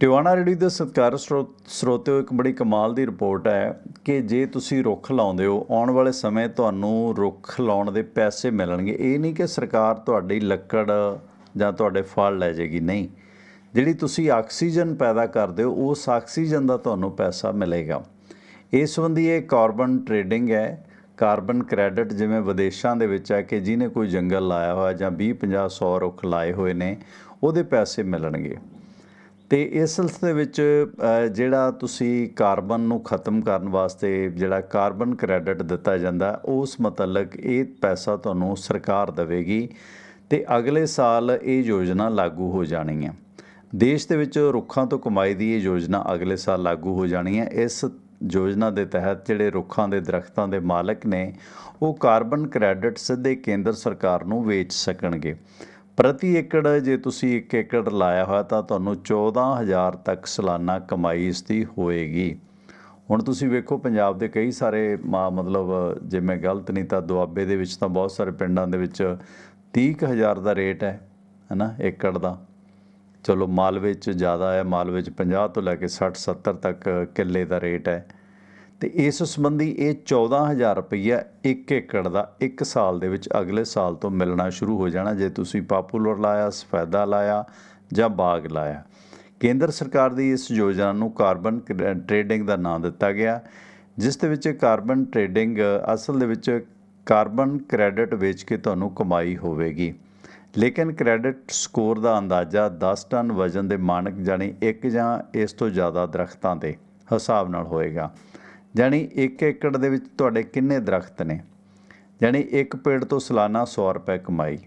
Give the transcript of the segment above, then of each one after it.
Tiwana ready ਦੇ ਸਤਿਕਾਰ ਸਰੋ- ਸਰੋਤਿਓ, ਇੱਕ ਬੜੀ ਕਮਾਲ ਦੀ ਰਿਪੋਰਟ ਹੈ ਕਿ ਜੇ ਤੁਸੀਂ ਰੁੱਖ ਲਾਉਂਦੇ ਹੋ, ਆਉਣ ਵਾਲੇ ਸਮੇਂ ਤੁਹਾਨੂੰ ਰੁੱਖ ਲਾਉਣ ਦੇ ਪੈਸੇ ਮਿਲਣਗੇ। ਇਹ ਨਹੀਂ ਕਿ ਸਰਕਾਰ ਤੁਹਾਡੀ ਲੱਕੜ ਜਾਂ ਤੁਹਾਡੇ ਫਲ ਲੈ ਜਾਏਗੀ ਨਹੀਂ। ਜਿਹੜੀ ਤੁਸੀਂ ਆਕਸੀਜਨ ਪੈਦਾ ਕਰਦੇ ਹੋ, ਉਸ ਆਕਸੀਜਨ ਦਾ ਤੁਹਾਨੂੰ ਪੈਸਾ ਮਿਲੇਗਾ। ਇਸ ਸੰਬੰਧੀ ਇਹ ਕਾਰਬਨ ਟ੍ਰੇਡਿੰਗ ਹੈ। ਕਾਰਬਨ ਕ੍ਰੈਡਿਟ ਜਿਵੇਂ ਵਿਦੇਸ਼ਾਂ ਦੇ ਵਿੱਚ ਹੈ ਕਿ ਜਿਹਨੇ ਕੋਈ ਜੰਗਲ ਲਾਇਆ ਹੋਇਆ ਜਾਂ 20 50 100 ਰੁੱਖ ਲਾਏ ਹੋਏ ਨੇ, ਉਹਦੇ ਪੈਸੇ ਮਿਲਣਗੇ। ਤੇ ਇਸ ਸਿਲਸਿਲੇ ਵਿੱਚ ਜਿਹੜਾ ਤੁਸੀਂ ਕਾਰਬਨ ਨੂੰ ਖਤਮ ਕਰਨ ਵਾਸਤੇ ਜਿਹੜਾ ਕਾਰਬਨ ਕ੍ਰੈਡਿਟ ਦਿੱਤਾ ਜਾਂਦਾ, ਉਸ ਮੁਤਲਕ ਇਹ ਪੈਸਾ ਤੁਹਾਨੂੰ ਸਰਕਾਰ ਦੇਵੇਗੀ ਤੇ ਅਗਲੇ ਸਾਲ ਇਹ ਯੋਜਨਾ ਲਾਗੂ ਹੋ ਜਾਣੀ ਹੈ ਦੇਸ਼ ਦੇ ਵਿੱਚ ਰੁੱਖਾਂ ਤੋਂ ਕਮਾਈ ਦੀ ਇਹ ਯੋਜਨਾ ਅਗਲੇ ਸਾਲ ਲਾਗੂ ਹੋ ਜਾਣੀ ਹੈ। ਇਸ ਯੋਜਨਾ ਦੇ ਤਹਿਤ ਜਿਹੜੇ ਰੁੱਖਾਂ ਦੇ ਦਰਖਤਾਂ ਦੇ ਮਾਲਕ ਨੇ, ਉਹ ਕਾਰਬਨ ਕ੍ਰੈਡਿਟ ਸਿੱਧੇ ਕੇਂਦਰ ਸਰਕਾਰ ਨੂੰ ਵੇਚ ਸਕਣਗੇ। ਪ੍ਰਤੀ ਏਕੜ ਜੇ ਤੁਸੀਂ 1 ਏਕੜ ਲਾਇਆ ਹੋਇਆ ਤਾਂ ਤੁਹਾਨੂੰ 14000 ਤੱਕ ਸਾਲਾਨਾ ਕਮਾਈ ਇਸ ਦੀ ਹੋਏਗੀ। ਹੁਣ ਤੁਸੀਂ ਵੇਖੋ, ਪੰਜਾਬ ਦੇ ਕਈ ਸਾਰੇ ਮਾ- ਮਤਲਬ ਜੇ ਮੈਂ ਗਲਤ ਨਹੀਂ ਤਾਂ ਦੁਆਬੇ ਦੇ ਵਿੱਚ ਤਾਂ ਬਹੁਤ ਸਾਰੇ ਪਿੰਡਾਂ ਦੇ ਵਿੱਚ 30000 ਦਾ ਰੇਟ ਹੈ, ਹਨਾ, ਏਕੜ ਦਾ। ਚਲੋ ਮਾਲਵੇ 'ਚ ਜ਼ਿਆਦਾ ਹੈ ਮਾਲਵੇ 'ਚ 50 ਤੋਂ ਲੈ ਕੇ 60 70 ਤੱਕ ਕਿੱਲੇ ਦਾ ਰੇਟ ਹੈ। ਤੇ ਇਸ ਸੰਬੰਧੀ ਇਹ 14000 ਰੁਪਈਆ 1 ਏਕੜ ਦਾ 1 ਸਾਲ ਦੇ ਵਿੱਚ ਅਗਲੇ ਸਾਲ ਤੋਂ ਮਿਲਣਾ ਸ਼ੁਰੂ ਹੋ ਜਾਣਾ, ਜੇ ਤੁਸੀਂ ਪਾਪੂਲਰ ਲਾਇਆ, ਸਫੈਦਾ ਲਾਇਆ ਜਾਂ ਬਾਗ ਲਾਇਆ। ਕੇਂਦਰ ਸਰਕਾਰ ਦੀ ਇਸ ਯੋਜਨਾ ਨੂੰ ਕਾਰਬਨ ਕ੍ਰੈ- ਟ੍ਰੇਡਿੰਗ ਦਾ ਨਾਮ ਦਿੱਤਾ ਗਿਆ, ਜਿਸ ਦੇ ਵਿੱਚ ਕਾਰਬਨ ਟ੍ਰੇਡਿੰਗ ਅਸਲ ਦੇ ਵਿੱਚ ਕਾਰਬਨ ਕ੍ਰੈਡਿਟ ਵੇਚ ਕੇ ਤੁਹਾਨੂੰ ਕਮਾਈ ਹੋਵੇਗੀ। ਲੇਕਿਨ ਕ੍ਰੈਡਿਟ ਸਕੋਰ ਦਾ ਅੰਦਾਜ਼ਾ 10 ਟਨ ਵਜ਼ਨ ਦੇ ਮਾਨਕ ਜਾਨੀ ਇੱਕ ਜਾਂ ਇਸ ਤੋਂ ਜ਼ਿਆਦਾ ਦਰਖਤਾਂ ਦੇ ਹਿਸਾਬ ਨਾਲ ਹੋਏਗਾ। ਜਾਨੀ 1 ਏਕੜ ਦੇ ਵਿੱਚ ਤੁਹਾਡੇ ਕਿੰਨੇ ਦਰਖਤ ਨੇ? ਜਾਨੀ ਇੱਕ ਪੇੜ ਤੋਂ ਸਾਲਾਨਾ 100 ਰੁਪਏ ਕਮਾਈ।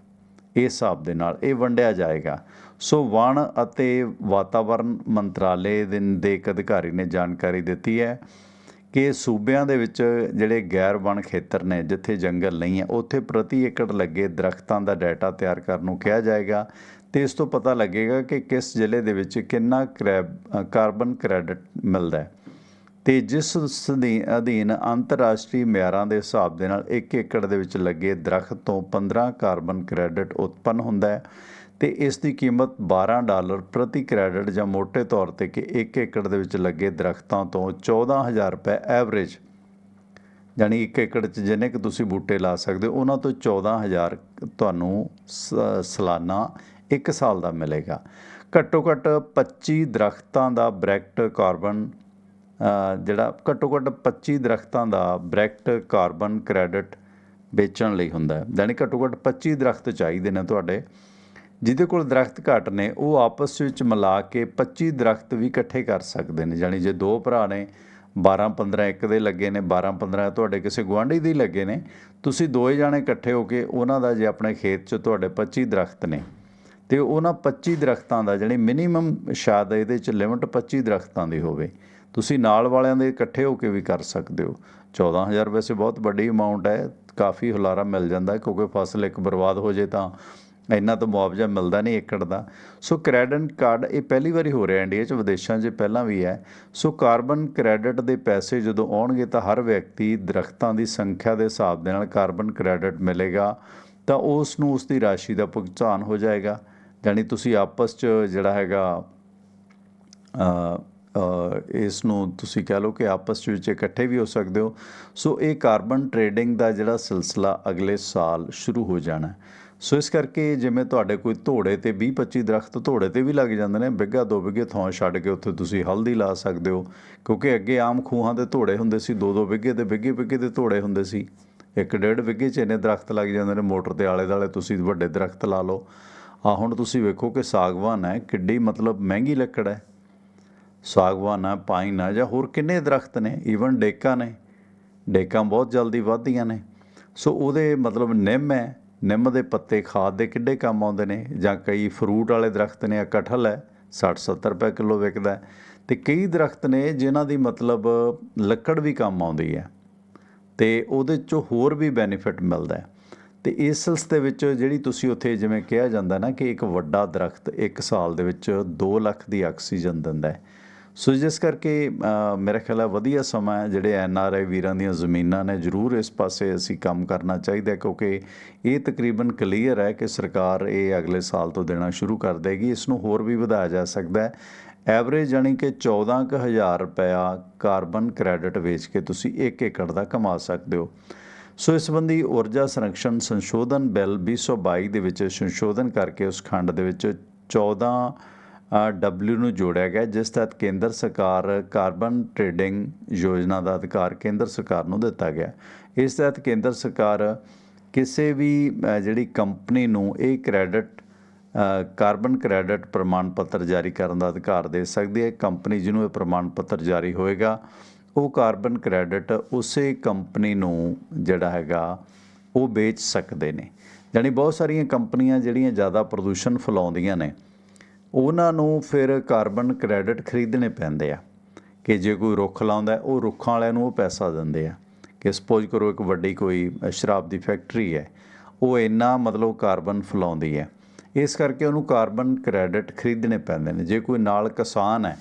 ਇਸ ਹਿਸਾਬ ਦੇ ਨਾਲ ਇਹ ਵੰਡਿਆ ਜਾਏਗਾ। ਸੋ ਵਣ ਅਤੇ ਵਾਤਾਵਰਣ ਮੰਤਰਾਲੇ ਦੇ ਦੇ ਇੱਕ ਅਧਿਕਾਰੀ ਨੇ ਜਾਣਕਾਰੀ ਦਿੱਤੀ ਹੈ ਕਿ ਸੂਬਿਆਂ ਦੇ ਵਿੱਚ ਜਿਹੜੇ ਗੈਰ ਵਣ ਖੇਤਰ ਨੇ, ਜਿੱਥੇ ਜੰਗਲ ਨਹੀਂ ਹੈ, ਉੱਥੇ ਪ੍ਰਤੀ ਏਕੜ ਲੱਗੇ ਦਰਖਤਾਂ ਦਾ ਡਾਟਾ ਤਿਆਰ ਕਰਨ ਨੂੰ ਕਿਹਾ ਜਾਏਗਾ ਤੇ ਇਸ ਤੋਂ ਪਤਾ ਲੱਗੇਗਾ ਕਿ ਕਿਸ ਜ਼ਿਲ੍ਹੇ ਦੇ ਵਿੱਚ ਕਿੰਨਾ ਕਰੈਬ ਕਾਰਬਨ ਕ੍ਰੈਡਿਟ ਮਿਲਦਾ ਹੈ। ਤੇ ਜਿਸ ਉਸ ਦੇ ਅਧੀਨ ਅੰਤਰਰਾਸ਼ਟਰੀ ਮਿਆਰਾਂ ਦੇ ਹਿਸਾਬ ਦੇ ਨਾਲ 1 ਏਕੜ ਦੇ ਵਿੱਚ ਲੱਗੇ ਦਰਖਤ ਤੋਂ 15 ਕਾਰਬਨ ਕ੍ਰੈਡਿਟ ਉਤਪੰਨ ਹੁੰਦਾ ਹੈ ਤੇ ਇਸ ਦੀ ਕੀਮਤ 12 ਡਾਲਰ ਪ੍ਰਤੀ ਕ੍ਰੈਡਿਟ ਜਾਂ ਮੋٹے ਤੌਰ ਤੇ ਕਿ 1 ਏਕੜ ਦੇ ਵਿੱਚ ਲੱਗੇ ਦਰਖਤਾਂ ਤੋਂ 14000 ਰੁਪਏ ਐਵਰੇਜ ਯਾਨੀ 1 ਏਕੜ 'ਚ ਜਿੰਨੇ ਕਿ ਤੁਸੀਂ ਬੂਟੇ ਲਾ ਸਕਦੇ ਹੋ, ਉਹਨਾਂ ਤੋਂ 14000 ਤੁਹਾਨੂੰ ਸ- ਸਾਲਾਨਾ 1 ਸਾਲ ਦਾ ਮਿਲੇਗਾ। ਘੱਟੋ ਘੱਟ 25 ਦਰਖਤਾਂ ਦਾ ਬ੍ਰੈਕਟ ਕਾਰਬਨ ਜਿਹੜਾ ਘੱਟੋ ਘੱਟ 25 ਦਰਖਤਾਂ ਦਾ ਬ੍ਰੈਕਟ ਕਾਰਬਨ ਕ੍ਰੈਡਿਟ ਵੇਚਣ ਲਈ ਹੁੰਦਾ ਹੈ। ਯਾਨੀ ਘੱਟੋ ਘੱਟ 25 ਦਰਖਤ ਚਾਹੀਦੇ ਨੇ ਤੁਹਾਡੇ। ਜਿਹਦੇ ਕੋਲ ਦਰਖਤ ਘੱਟ ਨੇ, ਉਹ ਆਪਸ ਵਿੱਚ ਮਿਲਾ ਕੇ 25 ਦਰਖਤ ਵੀ ਇਕੱਠੇ ਕਰ ਸਕਦੇ ਨੇ। ਯਾਨੀ ਜੇ ਦੋ ਭਰਾ ਨੇ 12 15 ਇੱਕ ਦੇ ਲੱਗੇ ਨੇ 12 15 ਤੁਹਾਡੇ ਕਿਸੇ ਗੁਆਂਢੀ ਦੇ ਲੱਗੇ ਨੇ, ਤੁਸੀਂ ਦੋਏ ਜਾਣੇ ਇਕੱਠੇ ਹੋ ਕੇ ਉਹਨਾਂ ਦਾ ਜੇ ਆਪਣੇ ਖੇਤ 'ਚ ਤੁਹਾਡੇ 25 ਦਰਖਤ ਨੇ, ਤੇ ਉਹਨਾਂ 25 ਦਰਖਤਾਂ ਦਾ ਜਿਹੜੀ ਮਿਨੀਮਮ ਸ਼ਾਇਦ ਇਹਦੇ 'ਚ ਲਿਮਟ 25 ਦਰਖਤਾਂ ਦੀ ਹੋਵੇ ਤੁਸੀਂ ਨਾਲ ਵਾਲਿਆਂ ਦੇ ਇਕੱਠੇ ਹੋ ਕੇ ਵੀ ਕਰ ਸਕਦੇ ਹੋ। 14000 ਵੈਸੇ ਬਹੁਤ ਵੱਡੀ ਅਮਾਉਂਟ ਹੈ, ਕਾਫੀ ਹੁਲਾਰਾ ਮਿਲ ਜਾਂਦਾ ਕਿਉਂਕਿ ਫਸਲ ਇੱਕ ਬਰਬਾਦ ਹੋ ਜੇ ਤਾਂ ਇੰਨਾ ਤਾਂ ਮੁਆਵਜ਼ਾ ਮਿਲਦਾ ਨਹੀਂ ਏਕੜ ਦਾ। ਸੋ ਕ੍ਰੈਡਿਟ ਕਾਰਡ ਇਹ ਪਹਿਲੀ ਵਾਰੀ ਹੋ ਰਿਹਾ ਇੰਡੀਆ 'ਚ, ਵਿਦੇਸ਼ਾਂ 'ਚ ਪਹਿਲਾਂ ਵੀ ਹੈ। ਸੋ ਕਾਰਬਨ ਕ੍ਰੈਡਿਟ ਦੇ ਪੈਸੇ ਜਦੋਂ ਆਉਣਗੇ ਤਾਂ ਹਰ ਵਿਅਕਤੀ ਦਰਖਤਾਂ ਦੀ ਸੰਖਿਆ ਦੇ ਹਿਸਾਬ ਦੇ ਨਾਲ ਕਾਰਬਨ ਕ੍ਰੈਡਿਟ ਮਿਲੇਗਾ, ਤਾਂ ਉਸ ਨੂੰ ਉਸ ਦੀ ਰਾਸ਼ੀ ਦਾ ਭੁਗਤਾਨ ਹੋ ਜਾਏਗਾ। ਯਾਨੀ ਤੁਸੀਂ ਆਪਸ 'ਚ ਜਿਹੜਾ ਹੈਗਾ ਇਸ ਨੂੰ ਤੁਸੀਂ ਕਹਿ ਲਓ ਕਿ ਆਪਸ ਵਿੱਚ ਇਕੱਠੇ ਵੀ ਹੋ ਸਕਦੇ ਹੋ। ਸੋ ਇਹ ਕਾਰਬਨ ਟ੍ਰੇਡਿੰਗ ਦਾ ਜਿਹੜਾ ਸਿਲਸਿਲਾ ਅਗਲੇ ਸਾਲ ਸ਼ੁਰੂ ਹੋ ਜਾਣਾ ਸੋ ਇਸ ਕਰਕੇ ਜਿਵੇਂ ਤੁਹਾਡੇ ਕੋਈ ਧੋੜੇ ਤੇ 20 25 ਦਰਖਤ ਧੋੜੇ ਤੇ ਵੀ ਲੱਗ ਜਾਂਦੇ ਨੇ, ਬਿੱਗਾ ਦੋ ਬਿੱਗੇ ਥਾਂ ਛੱਡ ਕੇ ਉੱਥੇ ਤੁਸੀਂ ਹਲਦੀ ਲਾ ਸਕਦੇ ਹੋ। ਕਿਉਂਕਿ ਅੱਗੇ ਆਮ ਖੂਹਾਂ ਦੇ ਧੋੜੇ ਹੁੰਦੇ ਸੀ, ਦੋ ਦੋ ਬਿੱਗੇ ਤੇ ਬਿੱਗੇ ਬਿੱਗੇ ਦੇ ਧੋੜੇ ਹੁੰਦੇ ਸੀ। ਇੱਕ ਡੇਢ ਬਿੱਗੇ 'ਚ ਇੰਨੇ ਦਰਖਤ ਲੱਗ ਜਾਂਦੇ ਨੇ, ਮੋਟਰ ਦੇ ਆਲੇ ਦੁਆਲੇ ਤੁਸੀਂ ਵੱਡੇ ਦਰਖਤ ਲਾ ਲਓ। ਆ ਹੁਣ ਤੁਸੀਂ ਵੇਖੋ ਕਿ ਸਾਗਵਾਨ ਹੈ, ਕਿੱਡੀ ਮਤਲਬ ਮਹਿੰਗੀ ਲੱਕੜ ਹੈ। ਸਾਗਵਾਨ ਆ ਪਾਈਨ ਆ ਜਾਂ ਹੋਰ ਕਿੰਨੇ ਦਰਖਤ ਨੇ? ਈਵਨ ਡੇਕਾਂ ਨੇ। ਡੇਕਾਂ ਬਹੁਤ ਜਲਦੀ ਵੱਧਦੀਆਂ ਨੇ। ਸੋ ਉਹਦੇ ਮਤਲਬ ਨਿੰਮ ਹੈ। ਨਿੰਮ ਦੇ ਪੱਤੇ ਖਾਦ ਦੇ ਕਿੱਡੇ ਕੰਮ ਆਉਂਦੇ ਨੇ? ਜਾਂ ਕਈ ਫਰੂਟ ਵਾਲੇ ਦਰਖਤ ਨੇ ਆ ਕਟਹਲ ਹੈ 60 70 ਰੁਪਏ ਕਿਲੋ ਵਿਕਦਾ ਹੈ। ਤੇ ਕਈ ਦਰਖਤ ਨੇ ਜਿਨ੍ਹਾਂ ਦੀ ਮਤਲਬ ਲੱਕੜ ਵੀ ਕੰਮ ਆਉਂਦੀ ਹੈ। ਤੇ ਉਹਦੇ ਚੋਂ ਹੋਰ ਵੀ ਬੈਨੀਫਿਟ ਮਿਲਦਾ ਹੈ। ਤੇ ਇਸ ਸਿਲਸਿਲੇ ਵਿੱਚ ਜਿਹੜੀ ਤੁਸੀਂ ਉੱਥੇ ਜਿਵੇਂ ਕਿਹਾ ਜਾਂਦਾ ਨਾ ਕਿ ਇੱਕ ਵੱਡਾ ਦਰਖਤ ਇੱਕ ਸਾਲ ਦੇ ਵਿੱਚ 2 ਲੱਖ ਦੀ ਆਕਸੀਜਨ ਦਿੰਦਾ ਹੈ। ਸੋ ਜਿਸ ਕਰਕੇ ਮੇਰਾ ਖਿਆਲ ਹੈ ਵਧੀਆ ਸਮਾਂ ਹੈ, ਜਿਹੜੇ ਐਨ ਆਰ ਆਈ ਵੀਰਾਂ ਦੀਆਂ ਜ਼ਮੀਨਾਂ ਨੇ, ਜ਼ਰੂਰ ਇਸ ਪਾਸੇ ਅਸੀਂ ਕੰਮ ਕਰਨਾ ਚਾਹੀਦਾ ਕਿਉਂਕਿ ਇਹ ਤਕਰੀਬਨ ਕਲੀਅਰ ਹੈ ਕਿ ਸਰਕਾਰ ਇਹ ਅਗਲੇ ਸਾਲ ਤੋਂ ਦੇਣਾ ਸ਼ੁਰੂ ਕਰ ਦੇਗੀ, ਇਸ ਨੂੰ ਹੋਰ ਵੀ ਵਧਾਇਆ ਜਾ ਸਕਦਾ ਹੈ। ਐਵਰੇਜ ਯਾਨੀ ਕਿ 14000 ਰੁਪਇਆ ਕਾਰਬਨ ਕ੍ਰੈਡਿਟ ਵੇਚ ਕੇ ਤੁਸੀਂ 1 ਏਕੜ ਦਾ ਕਮਾ ਸਕਦੇ ਹੋ। ਸੋ ਇਸ ਸੰਬੰਧੀ ਊਰਜਾ ਸੰਰਕਸ਼ਣ ਸੰਸ਼ੋਧਨ ਬਿੱਲ 2022 ਦੇ ਵਿੱਚ ਸੰਸ਼ੋਧਨ ਕਰਕੇ ਉਸ ਖੰਡ ਦੇ ਵਿੱਚ 14 ਡਬਲਯੂ ਨੂੰ ਜੋੜਿਆ ਗਿਆ, ਜਿਸ ਤਹਿਤ ਕੇਂਦਰ ਸਰਕਾਰ ਕਾਰਬਨ ਟ੍ਰੇਡਿੰਗ ਯੋਜਨਾ ਦਾ ਅਧਿਕਾਰ ਕੇਂਦਰ ਸਰਕਾਰ ਨੂੰ ਦਿੱਤਾ ਗਿਆ। ਇਸ ਤਹਿਤ ਕੇਂਦਰ ਸਰਕਾਰ ਕਿਸੇ ਵੀ ਜਿਹੜੀ ਕੰਪਨੀ ਨੂੰ ਇਹ ਕ੍ਰੈਡਿਟ ਕਾਰਬਨ ਕ੍ਰੈਡਿਟ ਪ੍ਰਮਾਣ ਪੱਤਰ ਜਾਰੀ ਕਰਨ ਦਾ ਅਧਿਕਾਰ ਦੇ ਸਕਦੀ ਹੈ। ਕੰਪਨੀ ਜਿਹਨੂੰ ਇਹ ਪ੍ਰਮਾਣ ਪੱਤਰ ਜਾਰੀ ਹੋਏਗਾ, ਉਹ ਕਾਰਬਨ ਕ੍ਰੈਡਿਟ ਉਸੇ ਕੰਪਨੀ ਨੂੰ ਜਿਹੜਾ ਹੈਗਾ, ਉਹ ਵੇਚ ਸਕਦੇ ਨੇ। ਯਾਨੀ ਬਹੁਤ ਸਾਰੀਆਂ ਕੰਪਨੀਆਂ ਜਿਹੜੀਆਂ ਜ਼ਿਆਦਾ ਪ੍ਰਦੂਸ਼ਣ ਫੈਲਾਉਂਦੀਆਂ ਨੇ ਉਹਨਾਂ ਨੂੰ ਫਿਰ ਕਾਰਬਨ ਕ੍ਰੈਡਿਟ ਖਰੀਦਣੇ ਪੈਂਦੇ ਆ ਕਿ ਜੇ ਕੋਈ ਰੁੱਖ ਲਾਉਂਦਾ, ਉਹ ਰੁੱਖਾਂ ਵਾਲਿਆਂ ਨੂੰ ਉਹ ਪੈਸਾ ਦਿੰਦੇ ਆ। ਕਿ ਸਪੋਜ਼ ਕਰੋ ਇੱਕ ਵੱਡੀ ਕੋਈ ਸ਼ਰਾਬ ਦੀ ਫੈਕਟਰੀ ਹੈ, ਉਹ ਇੰਨਾ ਮਤਲਬ ਕਾਰਬਨ ਫੈਲਾਉਂਦੀ ਹੈ। ਇਸ ਕਰਕੇ ਉਹਨੂੰ ਕਾਰਬਨ ਕ੍ਰੈਡਿਟ ਖਰੀਦਣੇ ਪੈਂਦੇ ਨੇ। ਜੇ ਕੋਈ ਨਾਲ ਕਿਸਾਨ ਹੈ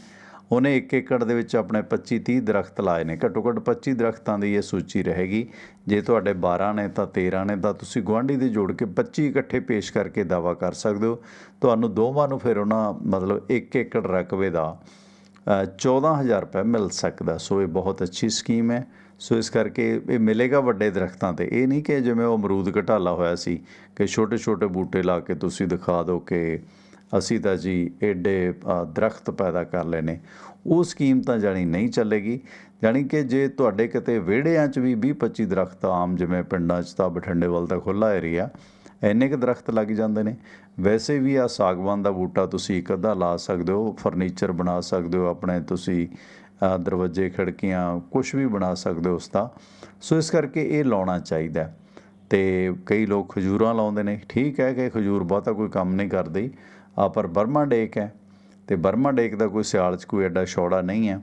ਉਹਨੇ ਇੱਕ ਏਕੜ ਦੇ ਵਿੱਚ ਆਪਣੇ 25 30 ਦਰਖਤ ਲਾਏ ਨੇ। ਘੱਟੋ ਘੱਟ 25 ਦਰਖਤਾਂ ਦੀ ਇਹ ਸੂਚੀ ਰਹੇਗੀ। ਜੇ ਤੁਹਾਡੇ 12 ਨੇ ਤਾਂ 13 ਨੇ ਤਾਂ ਤੁਸੀਂ ਗੁਆਂਢੀ ਦੇ ਜੋੜ ਕੇ 25 ਇਕੱਠੇ ਪੇਸ਼ ਕਰਕੇ ਦਾਵਾ ਕਰ ਸਕਦੇ ਹੋ। ਤੁਹਾਨੂੰ ਦੋਵਾਂ ਨੂੰ ਫਿਰ ਉਹਨਾਂ ਮਤਲਬ ਇੱਕ ਏਕੜ ਰਕਬੇ ਦਾ ਅ, 14000 ਰੁਪਏ ਮਿਲ ਸਕਦਾ। ਸੋ ਇਹ ਬਹੁਤ ਅੱਛੀ ਸਕੀਮ ਹੈ। ਸੋ ਇਸ ਕਰਕੇ ਇਹ ਮਿਲੇਗਾ ਵੱਡੇ ਦਰਖਤਾਂ ਤੇ। ਇਹ ਨਹੀਂ ਕਿ ਜਿਵੇਂ ਉਹ ਅਮਰੂਦ ਘਟਾਲਾ ਹੋਇਆ ਸੀ ਕਿ ਛੋਟੇ ਛੋਟੇ ਬੂਟੇ ਲਾ ਕੇ ਤੁਸੀਂ ਦਿਖਾ ਦਿਓ ਕਿ ਅਸੀਂ ਤਾਂ ਜੀ ਐਡੇ ਦਰਖਤ ਪੈਦਾ ਕਰ ਲਏ ਉਹ ਸਕੀਮ ਤਾਂ ਜਾਣੀ ਨਹੀਂ ਚੱਲੇਗੀ। ਜਾਣੀ ਕਿ ਜੇ ਤੁਹਾਡੇ ਕਿਤੇ ਵਿਹੜਿਆਂ 'ਚ ਵੀ 20 25 ਦਰਖਤ ਆਮ ਜਿਵੇਂ ਪਿੰਡਾਂ 'ਚ ਤਾਂ ਬਠਿੰਡੇ ਵੱਲ ਤਾਂ ਖੁੱਲਾ ਏਰੀਆ ਇੰਨੇ ਕੁ ਦਰਖਤ ਲੱਗ ਜਾਂਦੇ ਨੇ। ਵੈਸੇ ਵੀ ਆ ਸਾਗਵਾਨ ਦਾ ਬੂਟਾ ਤੁਸੀਂ ਇੱਕ ਅੱਧਾ ਲਾ ਸਕਦੇ ਹੋ, ਫਰਨੀਚਰ ਬਣਾ ਸਕਦੇ ਹੋ ਆਪਣੇ ਤੁਸੀਂ ਦਰਵਾਜ਼ੇ, ਖਿੜਕੀਆਂ ਕੁਝ ਵੀ ਬਣਾ ਸਕਦੇ ਹੋ ਉਸ ਦਾ। ਸੋ ਇਸ ਕਰਕੇ ਇਹ ਲਾਉਣਾ ਚਾਹੀਦਾ ਹੈ। ਤੇ ਕਈ ਲੋਕ ਖਜੂਰਾਂ ਲਾਉਂਦੇ ਨੇ। ਠੀਕ ਹੈ ਕਿ ਖਜੂਰ ਬਹੁਤਾ ਕੋਈ ਕੰਮ ਨਹੀਂ ਕਰਦੀ। ਆ ਪਰ ਬਰਮਾ ਡੇਕ ਹੈ ਤੇ ਬਰਮਾ ਡੇਕ ਦਾ ਕੋਈ ਸਿਆਲ 'ਚ ਕੋਈ ਐਡਾ ਛੋੜਾ ਨਹੀਂ ਹੈ।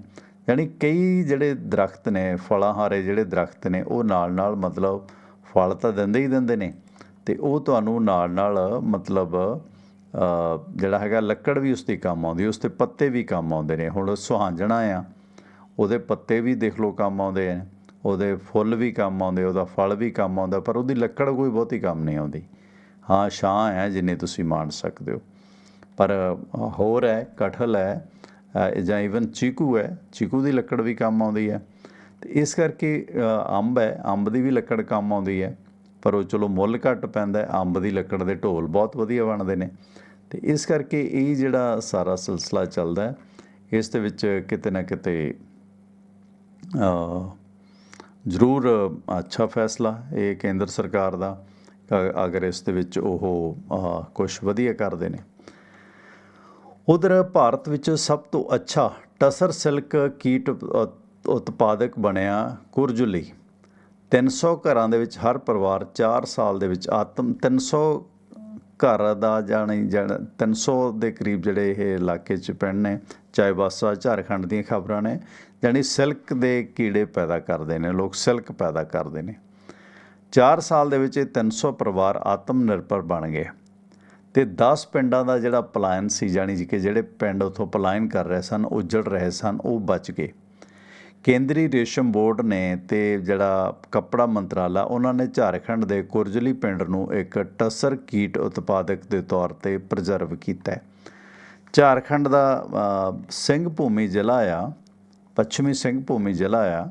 ਯਾਨੀ ਕਈ ਜਿਹੜੇ ਦਰਖਤ ਨੇ ਫਲਾਂ ਹਾਰੇ ਜਿਹੜੇ ਦਰਖਤ ਨੇ, ਉਹ ਨਾਲ ਨਾਲ ਮਤਲਬ ਫਲ ਤਾਂ ਦਿੰਦੇ ਹੀ ਦਿੰਦੇ ਨੇ ਤੇ ਉਹ ਤੁਹਾਨੂੰ ਨਾਲ ਨਾਲ ਮਤਲਬ ਜਿਹੜਾ ਹੈਗਾ ਲੱਕੜ ਵੀ ਉਸ ਦੀ ਕੰਮ ਆਉਂਦੀ ਉਸ ਦੇ ਪੱਤੇ ਵੀ ਕੰਮ ਆਉਂਦੇ ਨੇ। ਹੁਣ ਸੁਹਾਂਜਣਾ ਆ, ਉਹਦੇ ਪੱਤੇ ਵੀ ਦੇਖ ਲਓ ਕੰਮ ਆਉਂਦੇ ਆ, ਉਹਦੇ ਫੁੱਲ ਵੀ ਕੰਮ ਆਉਂਦੇ, ਉਹਦਾ ਫਲ ਵੀ ਕੰਮ ਆਉਂਦਾ, ਪਰ ਉਹਦੀ ਲੱਕੜ ਕੋਈ ਬਹੁਤੀ ਕੰਮ ਨਹੀਂ ਆਉਂਦੀ। ਹਾਂ, ਛਾਂ ਹੈ ਜਿੰਨੇ ਤੁਸੀਂ ਮਾਣ ਸਕਦੇ ਹੋ। ਪਰ ਹੋਰ ਹੈ ਕਟਹਲ ਹੈ ਜਾਂ ਇਵਨ ਚੀਕੂ ਹੈ, ਚੀਕੂ ਦੀ ਲੱਕੜ ਵੀ ਕੰਮ ਆਉਂਦੀ ਹੈ। ਤੇ ਇਸ ਕਰਕੇ ਅੰਬ ਹੈ, ਅੰਬ ਦੀ ਵੀ ਲੱਕੜ ਕੰਮ ਆਉਂਦੀ ਹੈ। ਪਰ ਉਹ ਚਲੋ ਮੁੱਲ ਘੱਟ ਪੈਂਦਾ ਅੰਬ ਦੀ ਲੱਕੜ ਦੇ ਢੋਲ ਬਹੁਤ ਵਧੀਆ ਬਣਦੇ ਨੇ। ਤੇ ਇਸ ਕਰਕੇ ਇਹ ਜਿਹੜਾ ਸਾਰਾ ਸਿਲਸਿਲਾ ਚੱਲਦਾ ਇਸ ਦੇ ਵਿੱਚ ਕਿਤੇ ਨਾ ਕਿਤੇ ਜ਼ਰੂਰ ਅੱਛਾ ਫੈਸਲਾ ਇਹ ਕੇਂਦਰ ਸਰਕਾਰ ਦਾ ਅਗਰ ਇਸ ਦੇ ਵਿੱਚ ਉਹ ਕੁਝ ਵਧੀਆ ਕਰਦੇ ਨੇ। ਉਧਰ ਭਾਰਤ ਵਿੱਚ ਸਭ ਤੋਂ ਅੱਛਾ ਟਸਰ ਸਿਲਕ ਕੀਟ ਉਤਪਾਦਕ ਬਣਿਆ ਕੁਰਜੁਲੀ 300 ਘਰਾਂ ਦੇ ਵਿੱਚ ਹਰ ਪਰਿਵਾਰ 4 ਸਾਲ ਦੇ ਵਿੱਚ ਆਤਮ 300 ਘਰ ਦਾ ਜਾਣੀ, ਜਾਣ 300 ਦੇ ਕਰੀਬ ਜਿਹੜੇ ਇਹ ਇਲਾਕੇ 'ਚ ਪਿੰਡ ਨੇ, ਚਾਹੇ ਚਾਈਬਾਸਾ ਝਾਰਖੰਡ ਦੀਆਂ ਖਬਰਾਂ ਨੇ, ਜਾਣੀ ਸਿਲਕ ਦੇ ਕੀੜੇ ਪੈਦਾ ਕਰਦੇ ਨੇ, ਲੋਕ ਸਿਲਕ ਪੈਦਾ ਕਰਦੇ ਨੇ। 4 ਸਾਲ ਦੇ ਵਿੱਚ ਇਹ 300 ਪਰਿਵਾਰ ਆਤਮ ਨਿਰਭਰ ਬਣ ਗਏ। ਤੇ 10 ਪਿੰਡਾਂ ਦਾ ਜਿਹੜਾ ਪਲਾਇਨ ਸੀ ਜਾਣੀ ਕਿ ਜਿਹੜੇ ਪਿੰਡ ਉਥੋਂ ਪਲਾਇਨ ਕਰ ਰਹੇ ਸਨ, ਉਜੜ ਰਹੇ ਸਨ, ਉਹ ਬਚ ਗਏ। ਕੇਂਦਰੀ ਰੇਸ਼ਮ ਬੋਰਡ ਨੇ ਤੇ ਜਿਹੜਾ ਕੱਪੜਾ ਮੰਤਰਾਲਾ, ਉਹਨਾਂ ਨੇ ਝਾਰਖੰਡ ਦੇ ਕੁਰਜਲੀ ਪਿੰਡ ਨੂੰ ਇੱਕ ਟਸਰ ਕੀਟ ਉਤਪਾਦਕ ਦੇ ਤੌਰ ਤੇ ਪ੍ਰੀਜ਼ਰਵ ਕੀਤਾ ਹੈ। ਝਾਰਖੰਡ ਦਾ ਸਿੰਘ ਭੂਮੀ ਜ਼ਿਲ੍ਹਾ ਆ, ਪੱਛਮੀ ਸਿੰਘ ਭੂਮੀ ਜ਼ਿਲ੍ਹਾ ਆ,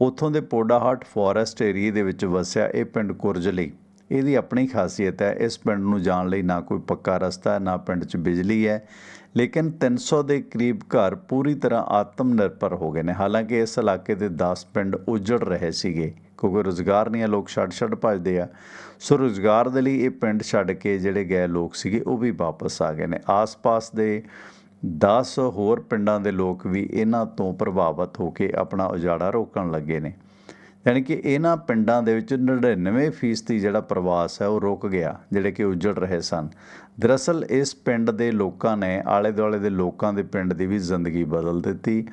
ਉੱਥੋਂ ਦੇ ਪੋਡਾਹਾਟ ਫੋਰੈਸਟ ਏਰੀਆ ਦੇ ਵਿੱਚ ਵਸਿਆ ਇਹ ਪਿੰਡ ਕੁਰਜਲੀ। ਇਹਦੀ ਆਪਣੀ ਖਾਸੀਅਤ ਹੈ। ਇਸ ਪਿੰਡ ਨੂੰ ਜਾਣ ਲਈ ਨਾ ਕੋਈ ਪੱਕਾ ਰਸਤਾ ਹੈ ਨਾ ਪਿੰਡ 'ਚ ਬਿਜਲੀ ਹੈ। ਲੇਕਿਨ 300 ਦੇ ਕਰੀਬ ਘਰ ਪੂਰੀ ਤਰ੍ਹਾਂ ਆਤਮ ਨਿਰਭਰ ਹੋ ਗਏ ਨੇ। ਹਾਲਾਂਕਿ ਇਸ ਇਲਾਕੇ ਦੇ 10 ਪਿੰਡ ਉਜੜ ਰਹੇ ਸੀਗੇ, ਕਿਉਂਕਿ ਰੁਜ਼ਗਾਰ ਨਹੀਂ ਹੈ ਲੋਕ ਛੱਡ ਛੱਡ ਭੱਜਦੇ ਆ। ਸੋ ਰੁਜ਼ਗਾਰ ਦੇ ਲਈ ਇਹ ਪਿੰਡ ਛੱਡ ਕੇ ਜਿਹੜੇ ਗਏ ਲੋਕ ਸੀਗੇ, ਉਹ ਵੀ ਵਾਪਸ ਆ ਗਏ ਨੇ। ਆਸ-ਪਾਸ ਦੇ 10 ਹੋਰ ਪਿੰਡਾਂ ਦੇ ਲੋਕ ਵੀ ਇਹਨਾਂ ਤੋਂ ਪ੍ਰਭਾਵਿਤ ਹੋ ਕੇ ਆਪਣਾ ਉਜਾੜਾ ਰੋਕਣ ਲੱਗੇ ਨੇ। ਯਾਨੀ ਕਿ ਇਹਨਾਂ ਪਿੰਡਾਂ ਦੇ ਵਿੱਚ 99% ਜਿਹੜਾ ਪ੍ਰਵਾਸ ਹੈ ਉਹ ਰੁਕ ਗਿਆ, ਜਿਹੜੇ ਕਿ ਉਜੜ ਰਹੇ ਸਨ। ਦਰਅਸਲ ਇਸ ਪਿੰਡ ਦੇ ਲੋਕਾਂ ਨੇ ਆਲੇ ਦੁਆਲੇ ਦੇ ਲੋਕਾਂ ਦੇ ਪਿੰਡ ਦੀ ਵੀ ਜ਼ਿੰਦਗੀ ਬਦਲ ਦਿੱਤੀ।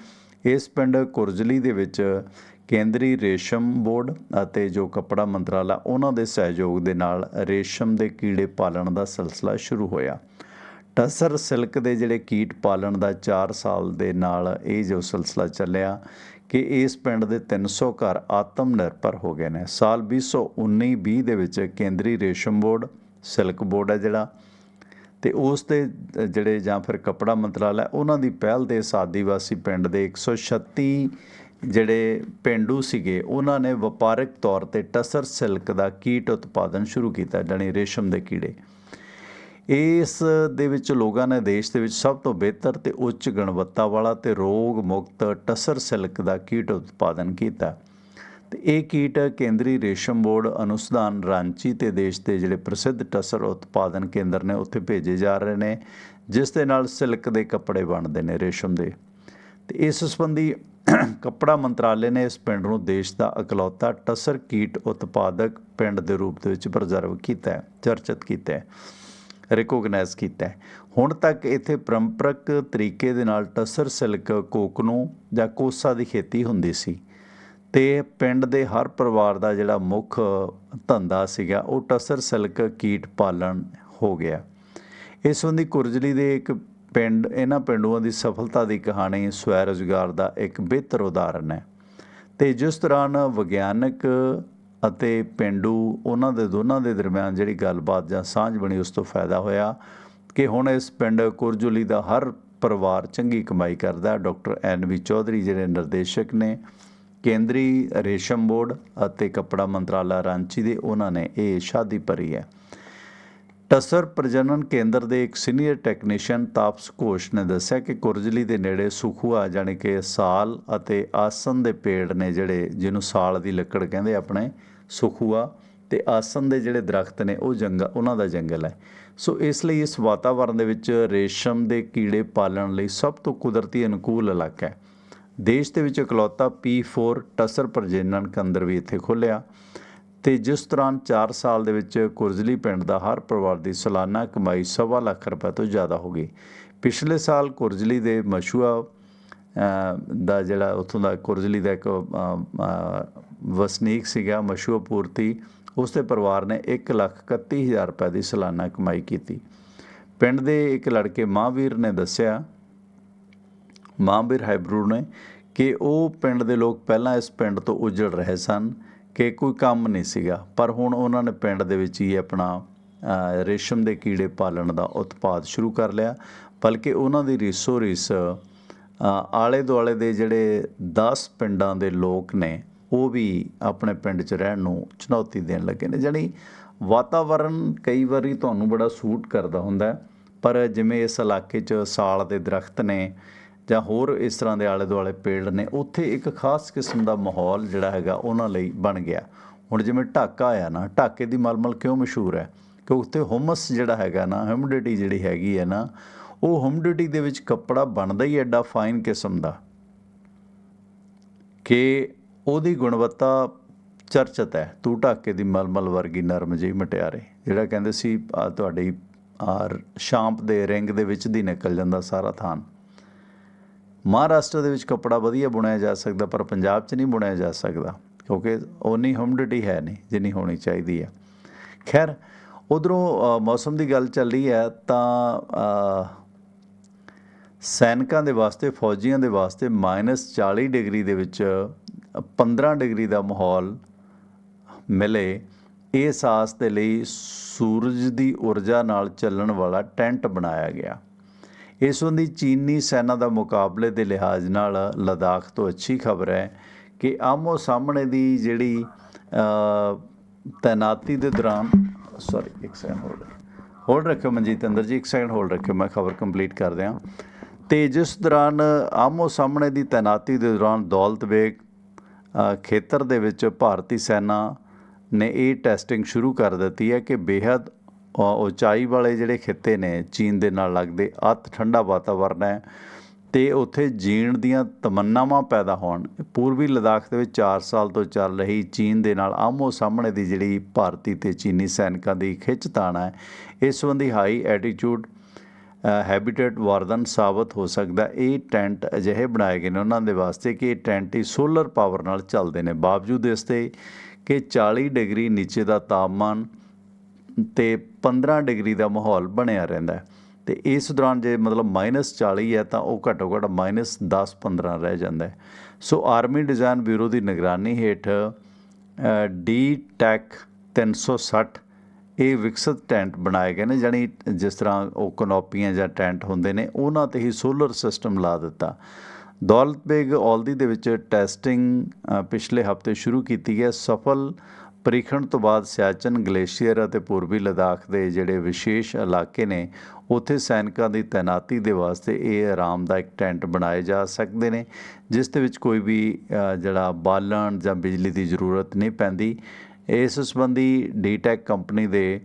ਇਸ ਪਿੰਡ ਕੁਰਜਲੀ ਦੇ ਵਿੱਚ ਕੇਂਦਰੀ ਰੇਸ਼ਮ ਬੋਰਡ ਅਤੇ ਜੋ ਕੱਪੜਾ ਮੰਤਰਾਲਾ, ਉਹਨਾਂ ਦੇ ਸਹਿਯੋਗ ਦੇ ਨਾਲ ਰੇਸ਼ਮ ਦੇ ਕੀੜੇ ਪਾਲਣ ਦਾ ਸਿਲਸਿਲਾ ਸ਼ੁਰੂ ਹੋਇਆ। ਟਸਰ ਸਿਲਕ ਦੇ ਜਿਹੜੇ ਕੀਟ ਪਾਲਣ ਦਾ 4 ਸਾਲ ਦੇ ਨਾਲ ਇਹ ਜੋ ਸਿਲਸਿਲਾ ਚੱਲਿਆ ਕਿ ਇਸ ਪਿੰਡ ਦੇ 300 ਘਰ ਆਤਮ ਨਿਰਭਰ ਹੋ ਗਏ ਨੇ। ਸਾਲ 2019-20 ਦੇ ਵਿੱਚ ਕੇਂਦਰੀ ਰੇਸ਼ਮ ਬੋਰਡ, ਸਿਲਕ ਬੋਰਡ ਹੈ ਜਿਹੜਾ, ਤੇ ਉਸ 'ਤੇ ਜਿਹੜੇ ਜਾਂ ਫਿਰ ਕੱਪੜਾ ਮੰਤਰਾਲਾ ਉਹਨਾਂ ਦੀ ਪਹਿਲ ਤੇ ਇਸ ਆਦੀਵਾਸੀ ਪਿੰਡ ਦੇ 136 ਜਿਹੜੇ ਪਿੰਡੂ ਸੀਗੇ, ਉਹਨਾਂ ਨੇ ਵਪਾਰਕ ਤੌਰ ਤੇ ਟਸਰ ਸਿਲਕ ਦਾ ਕੀਟ ਉਤਪਾਦਨ ਸ਼ੁਰੂ ਕੀਤਾ, ਜਾਣੀ ਰੇਸ਼ਮ ਦੇ ਕੀੜੇ। ਇਸ ਦੇ ਵਿੱਚ ਲੋਕਾਂ ਨੇ ਦੇਸ਼ ਦੇ ਵਿੱਚ ਸਭ ਤੋਂ ਬਿਹਤਰ ਤੇ ਉੱਚ ਗੁਣਵੱਤਾ ਵਾਲਾ ਤੇ ਰੋਗ ਮੁਕਤ ਟਸਰ ਸਿਲਕ ਦਾ ਕੀਟ ਉਤਪਾਦਨ ਕੀਤਾ। ਤੇ ਇਹ ਕੀਟ ਕੇਂਦਰੀ ਰੇਸ਼ਮ ਬੋਰਡ ਅਨੁਸੰਧਾਨ ਰਾਂਚੀ ਤੇ ਦੇਸ਼ ਦੇ ਜਿਹੜੇ ਪ੍ਰਸਿੱਧ ਟਸਰ ਉਤਪਾਦਨ ਕੇਂਦਰ ਨੇ ਉੱਥੇ ਭੇਜੇ ਜਾ ਰਹੇ ਨੇ, ਜਿਸ ਦੇ ਨਾਲ ਸਿਲਕ ਦੇ ਕੱਪੜੇ ਬਣਦੇ ਨੇ ਰੇਸ਼ਮ ਦੇ। ਤੇ ਇਸ ਸੰਬੰਧੀ ਕੱਪੜਾ ਮੰਤਰਾਲੇ ਨੇ ਇਸ ਪਿੰਡ ਨੂੰ ਦੇਸ਼ ਦਾ ਇਕਲੌਤਾ ਟਸਰ ਕੀਟ ਉਤਪਾਦਕ ਪਿੰਡ ਦੇ ਰੂਪ ਦੇ ਵਿੱਚ ਪ੍ਰਜ਼ਰਵ ਕੀਤਾ ਹੈ ਚਰਚਿਤ ਕੀਤਾ। ਹੈ ਰਿਕੋਗਨਾਈਜ਼ ਕੀਤਾ ਹੈ। ਹੁਣ ਤੱਕ ਇੱਥੇ ਪਰੰਪਰਕ ਤਰੀਕੇ ਦੇ ਨਾਲ ਟਸਰ ਸਿਲਕ ਕੋਕਨੋ ਜਾਂ ਕੋਸਾ ਦੀ ਖੇਤੀ ਹੁੰਦੀ ਸੀ ਤੇ ਪਿੰਡ ਦੇ ਹਰ ਪਰਿਵਾਰ ਦਾ ਜਿਹੜਾ ਮੁੱਖ ਧੰਦਾ ਸੀਗਾ, ਉਹ ਟਸਰ ਸਿਲਕ, ਕੀਟ ਪਾਲਣ ਹੋ ਗਿਆ। ਇਸ ਸੰਬੰਧੀ ਕੁਰਜਲੀ ਦੇ ਇੱਕ ਪਿੰਡ, ਇਹਨਾਂ ਪਿੰਡੂਆਂ ਦੀ ਸਫਲਤਾ ਦੀ ਕਹਾਣੀ ਸਵੈ ਰੋਜ਼ਗਾਰ ਦਾ ਇੱਕ ਬਿਹਤਰ ਉਦਾਹਰਨ ਹੈ। ਤੇ ਜਿਸ ਦੌਰਾਨ ਵਿਗਿਆਨਕ ਅਤੇ ਪਿੰਡੂ ਉਹਨਾਂ ਦੇ ਦੋਨਾਂ ਦੇ ਦਰਮਿਆਨ ਜਿਹੜੀ ਗੱਲਬਾਤ ਜਾਂ ਸਾਂਝ ਬਣੀ ਉਸ ਤੋਂ ਫਾਇਦਾ ਹੋਇਆ ਕਿ ਹੁਣ ਇਸ ਪਿੰਡ ਕੁਰਜੁਲੀ ਦਾ ਹਰ ਪਰਿਵਾਰ ਚੰਗੀ ਕਮਾਈ ਕਰਦਾ ਹੈ। ਡਾਕਟਰ ਐਨ ਵੀ ਚੌਧਰੀ ਜਿਹੜੇ ਨਿਰਦੇਸ਼ਕ ਨੇ, ਕੇਂਦਰੀ ਰੇਸ਼ਮ ਬੋਰਡ ਅਤੇ ਕੱਪੜਾ ਮੰਤਰਾਲਾ ਰਾਂਚੀ ਦੇ ਉਹਨਾਂ ਨੇ ਇਹ ਸ਼ਾਦੀ ਭਰੀ ਹੈ। ਟਸਰ ਪ੍ਰਜਨਨ ਕੇਂਦਰ ਦੇ ਇੱਕ ਸੀਨੀਅਰ ਟੈਕਨੀਸ਼ੀਅਨ ਤਾਪਸ ਘੋਸ਼ ਨੇ ਦੱਸਿਆ ਕਿ ਕੁਰਜਲੀ ਦੇ ਨੇੜੇ ਸੁਖੂਆ ਯਾਨੀ ਕਿ ਸਾਲ ਅਤੇ ਆਸਨ ਦੇ ਪੇੜ ਨੇ ਜਿਹੜੇ, ਜਿਹਨੂੰ ਸਾਲ ਦੀ ਲੱਕੜ ਕਹਿੰਦੇ ਆਪਣੇ, ਸੁਖੂਆ ਤੇ ਆਸਨ ਦੇ ਜਿਹੜੇ ਦਰਖਤ ਨੇ, ਉਹ ਜੰਗਲ ਉਹਨਾਂ ਦਾ ਜੰਗਲ ਹੈ। ਸੋ ਇਸ ਲਈ ਇਸ ਵਾਤਾਵਰਣ ਦੇ ਵਿੱਚ ਰੇਸ਼ਮ ਦੇ ਕੀੜੇ ਪਾਲਣ ਲਈ ਸਭ ਤੋਂ ਕੁਦਰਤੀ ਅਨੁਕੂਲ ਇਲਾਕਾ ਹੈ। ਦੇਸ਼ ਦੇ ਵਿੱਚ ਇਕਲੌਤਾ P4 ਟਸਰ ਪ੍ਰਜਨਨ ਕੇਂਦਰ ਵੀ ਇੱਥੇ ਖੁੱਲਿਆ ਤੇ ਜਿਸ ਦੌਰਾਨ 4 ਸਾਲ ਦੇ ਵਿੱਚ ਕੁਰਜਲੀ ਪਿੰਡ ਦਾ ਹਰ ਪਰਿਵਾਰ ਦੀ ਸਾਲਾਨਾ ਕਮਾਈ ਸਵਾ ਲੱਖ ਰੁਪਏ ਤੋਂ ਜ਼ਿਆਦਾ ਹੋ ਗਈ। ਪਿਛਲੇ ਸਾਲ ਕੁਰਜਲੀ ਦੇ ਮਸ਼ੂਆ ਦਾ ਜਿਹੜਾ ਉੱਥੋਂ ਦਾ ਕੁਰਜਲੀ ਦਾ ਇੱਕ ਵਸਨੀਕ ਸੀਗਾ, ਮਸ਼ੂਆ ਪੂਰਤੀ, ਉਸ ਦੇ ਪਰਿਵਾਰ ਨੇ 1 ਲੱਖ ਇਕੱਤੀ ਹਜ਼ਾਰ ਰੁਪਏ ਦੀ ਸਾਲਾਨਾ ਕਮਾਈ ਕੀਤੀ। ਪਿੰਡ ਦੇ ਇੱਕ ਲੜਕੇ ਮਹਾਂਵੀਰ ਨੇ ਦੱਸਿਆ ਮਹਾਂਵੀਰ ਹਾਈਬਰੂ ਨੇ ਕਿ ਉਹ ਪਿੰਡ ਦੇ ਲੋਕ ਪਹਿਲਾਂ ਇਸ ਪਿੰਡ ਤੋਂ ਉਜੜ ਰਹੇ ਸਨ। ਕਿ ਕੋਈ ਕੰਮ ਨਹੀਂ ਸੀਗਾ। ਪਰ ਹੁਣ ਉਹਨਾਂ ਨੇ ਪਿੰਡ ਦੇ ਵਿੱਚ ਹੀ ਆਪਣਾ ਰੇਸ਼ਮ ਦੇ ਕੀੜੇ ਪਾਲਣ ਦਾ ਉਤਪਾਦ ਸ਼ੁਰੂ ਕਰ ਲਿਆ। ਬਲਕਿ ਉਹਨਾਂ ਦੀ ਰੀਸੋ ਰੀਸ ਆਲੇ ਦੁਆਲੇ ਦੇ ਜਿਹੜੇ 10 ਪਿੰਡਾਂ ਦੇ ਲੋਕ ਨੇ, ਉਹ ਵੀ ਆਪਣੇ ਪਿੰਡ 'ਚ ਰਹਿਣ ਨੂੰ ਚੁਣੌਤੀ ਦੇਣ ਲੱਗੇ ਨੇ। ਜਾਣੀ ਵਾਤਾਵਰਣ ਕਈ ਵਾਰੀ ਤੁਹਾਨੂੰ ਬੜਾ ਸੂਟ ਕਰਦਾ ਹੁੰਦਾ ਪਰ ਜਿਵੇਂ ਇਸ ਇਲਾਕੇ 'ਚ ਸਾਲ ਦੇ ਦਰਖਤ ਨੇ ਜਾਂ ਹੋਰ ਇਸ ਤਰ੍ਹਾਂ ਦੇ ਆਲੇ ਦੁਆਲੇ ਪੇੜ ਨੇ, ਉੱਥੇ ਇੱਕ ਖਾਸ ਕਿਸਮ ਦਾ ਮਾਹੌਲ ਜਿਹੜਾ ਹੈਗਾ ਉਹਨਾਂ ਲਈ ਬਣ ਗਿਆ। ਹੁਣ ਜਿਵੇਂ ਢਾਕਾ ਆ ਨਾ, ਢਾਕੇ ਦੀ ਮਲਮਲ ਕਿਉਂ ਮਸ਼ਹੂਰ ਹੈ? ਕਿ ਉੱਥੇ ਹਮਸ ਜਿਹੜਾ ਹੈਗਾ ਨਾ ਹਿਊਮਿਡਿਟੀ ਜਿਹੜੀ ਹੈਗੀ ਹੈ ਨਾ, ਉਹ ਹਿਊਮਿਡਿਟੀ ਦੇ ਵਿੱਚ ਕੱਪੜਾ ਬਣਦਾ ਹੀ ਐਡਾ ਫਾਈਨ ਕਿਸਮ ਦਾ ਕਿ ਉਹਦੀ ਗੁਣਵੱਤਾ ਚਰਚਿਤ ਹੈ। ਤੂੰ ਢਾਕੇ ਦੀ ਮਲਮਲ ਵਰਗੀ ਨਰਮ ਜਿਹੀ ਮਟਿਆਰੇ, ਜਿਹੜਾ ਕਹਿੰਦੇ ਸੀ ਤੁਹਾਡੀ ਆਰ ਸ਼ਾਂਪ ਦੇ ਰਿੰਗ ਦੇ ਵਿੱਚ ਦੀ ਨਿਕਲ ਜਾਂਦਾ ਸਾਰਾ ਥਾਨ। ਮਹਾਰਾਸ਼ਟਰ ਦੇ ਵਿੱਚ ਕੱਪੜਾ ਵਧੀਆ ਬੁਣਿਆ ਜਾ ਸਕਦਾ, ਪਰ ਪੰਜਾਬ 'ਚ ਨਹੀਂ ਬੁਣਿਆ ਜਾ ਸਕਦਾ, ਕਿਉਂਕਿ ਉਨੀ ਹਿਊਮਿਡਿਟੀ ਹੈ ਨਹੀਂ, ਜਿੰਨੀ ਹੋਣੀ ਚਾਹੀਦੀ ਹੈ। ਖੈਰ, ਉਧਰੋਂ ਮੌਸਮ ਦੀ ਗੱਲ ਚੱਲ ਰਹੀ ਹੈ, ਤਾਂ ਸੈਨਿਕਾਂ ਦੇ ਵਾਸਤੇ, ਫੌਜੀਆਂ ਦੇ ਵਾਸਤੇ -40 ਡਿਗਰੀ ਦੇ ਵਿੱਚ 15 ਡਿਗਰੀ ਦਾ ਮਾਹੌਲ ਮਿਲੇ। ਇਹ ਆਸ ਦੇ ਲਈ ਸੂਰਜ ਦੀ ਊਰਜਾ ਨਾਲ ਚੱਲਣ ਵਾਲਾ ਟੈਂਟ ਬਣਾਇਆ ਗਿਆ। ਇਸ ਸੰਬੰਧੀ ਚੀਨੀ ਸੈਨਾ ਦਾ ਮੁਕਾਬਲੇ ਦੇ ਲਿਹਾਜ਼ ਨਾਲ ਲਦਾਖ ਤੋਂ ਅੱਛੀ ਖਬਰ ਹੈ ਕਿ ਆਮੋ ਸਾਹਮਣੇ ਦੀ ਜਿਹੜੀ ਤੈਨਾਤੀ ਦੇ ਦੌਰਾਨ ਸੌਰੀ ਇੱਕ ਸੈਕਿੰਡ ਹੋਲਡ ਹੋਲਡ ਰੱਖਿਓ ਮਨਜੀਤ ਅੰਦਰ ਜੀ, ਇੱਕ ਸੈਕਿੰਡ ਹੋਲਡ ਰੱਖਿਓ, ਮੈਂ ਖਬਰ ਕੰਪਲੀਟ ਕਰ ਦਿਆਂ। ਤੇ ਜਿਸ ਦੌਰਾਨ ਆਮੋ ਸਾਹਮਣੇ ਦੀ ਤੈਨਾਤੀ ਦੇ ਦੌਰਾਨ ਦੌਲਤ ਬੇਗ ਖੇਤਰ ਦੇ ਵਿੱਚ ਭਾਰਤੀ ਸੈਨਾ ਨੇ ਇਹ ਟੈਸਟਿੰਗ ਸ਼ੁਰੂ ਕਰ ਦਿੱਤੀ ਹੈ ਕਿ ਬੇਹੱਦ ਉਚਾਈ ਵਾਲੇ ਜਿਹੜੇ ਖਿੱਤੇ ਨੇ, ਚੀਨ ਦੇ ਨਾਲ ਲੱਗਦੇ ਅੱਤ ਠੰਡਾ ਵਾਤਾਵਰਨ ਹੈ ਤੇ ਉੱਥੇ ਜੀਣ ਦੀਆਂ ਤਮੰਨਾਵਾਂ ਪੈਦਾ ਹੋਣ। ਪੂਰਬੀ ਲਦਾਖ ਦੇ ਵਿੱਚ 4 ਸਾਲ ਤੋਂ ਚੱਲ ਰਹੀ ਚੀਨ ਦੇ ਨਾਲ ਆਮੋ ਸਾਹਮਣੇ ਦੀ ਜਿਹੜੀ ਭਾਰਤੀ ਤੇ ਚੀਨੀ ਸੈਨਿਕਾਂ ਦੀ ਖਿੱਚਤਾਣ ਹੈ, ਇਸ ਸੰਬੰਧੀ ਹਾਈ ਐਟੀਟਿਊਡ ਹੈਬਿਟੇਟ ਵਾਰਦਨ ਸਾਬਤ ਹੋ ਸਕਦਾ ਇਹ ਟੈਂਟ ਅਜਿਹੇ ਬਣਾਏ ਗਏ ਨੇ ਉਹਨਾਂ ਦੇ ਵਾਸਤੇ ਕਿ ਇਹ ਟੈਂਟ ਹੀ ਸੋਲਰ ਪਾਵਰ ਨਾਲ ਚੱਲਦੇ ਨੇ। ਬਾਵਜੂਦ ਇਸ 'ਤੇ ਕਿ 40 ਡਿਗਰੀ ਨੀਚੇ ਦਾ ਤਾਪਮਾਨ ਤੇ 15 ਡਿਗਰੀ ਦਾ ਮਾਹੌਲ ਬਣਿਆ ਰਹਿੰਦਾ ਹੈ। ਤੇ ਇਸ ਦੌਰਾਨ ਜੇ ਮਤਲਬ -40 ਹੈ ਤਾਂ ਉਹ ਘੱਟੋ ਘੱਟ -10 15 ਰਹਿ ਜਾਂਦਾ ਸੋ ਆਰਮੀ ਡਿਜ਼ਾਈਨ ਬਿਊਰੋ ਦੀ ਨਿਗਰਾਨੀ ਹੇਠ ਡੀ ਟੈਕ 360 ਇਹ ਵਿਕਸਿਤ ਟੈਂਟ ਬਣਾਏ ਗਏ ਨੇ, ਜਾਣੀ ਜਿਸ ਤਰ੍ਹਾਂ ਉਹ ਕਨੋਪੀਆਂ ਜਾਂ ਟੈਂਟ ਹੁੰਦੇ ਨੇ, ਉਹਨਾਂ ਤੇ ਹੀ ਸੋਲਰ ਸਿਸਟਮ ਲਾ ਦਿੱਤਾ। ਦੌਲਤ ਬੇਗ ਔਲਦੀ ਦੇ ਵਿੱਚ ਟੈਸਟਿੰਗ ਪਿਛਲੇ ਹਫ਼ਤੇ ਸ਼ੁਰੂ ਕੀਤੀ ਹੈ। ਸਫਲ ਪ੍ਰੀਖਣ ਤੋਂ ਬਾਅਦ ਸਿਆਚਨ, ਗਲੇਸ਼ੀਅਰ ਅਤੇ ਪੂਰਬੀ ਲਦਾਖ ਦੇ ਜਿਹੜੇ ਵਿਸ਼ੇਸ਼ ਇਲਾਕੇ ਨੇ, ਉੱਥੇ ਸੈਨਿਕਾਂ ਦੀ ਤੈਨਾਤੀ ਦੇ ਵਾਸਤੇ ਇਹ ਆਰਾਮਦਾਇਕ ਟੈਂਟ ਬਣਾਏ ਜਾ ਸਕਦੇ ਨੇ, ਜਿਸ ਦੇ ਵਿੱਚ ਕੋਈ ਵੀ ਜਿਹੜਾ ਬਾਲਣ ਜਾਂ ਬਿਜਲੀ ਦੀ ਜ਼ਰੂਰਤ ਨਹੀਂ ਪੈਂਦੀ। ਇਸ ਸੰਬੰਧੀ ਡੀਟੈਕ ਕੰਪਨੀ ਦੇ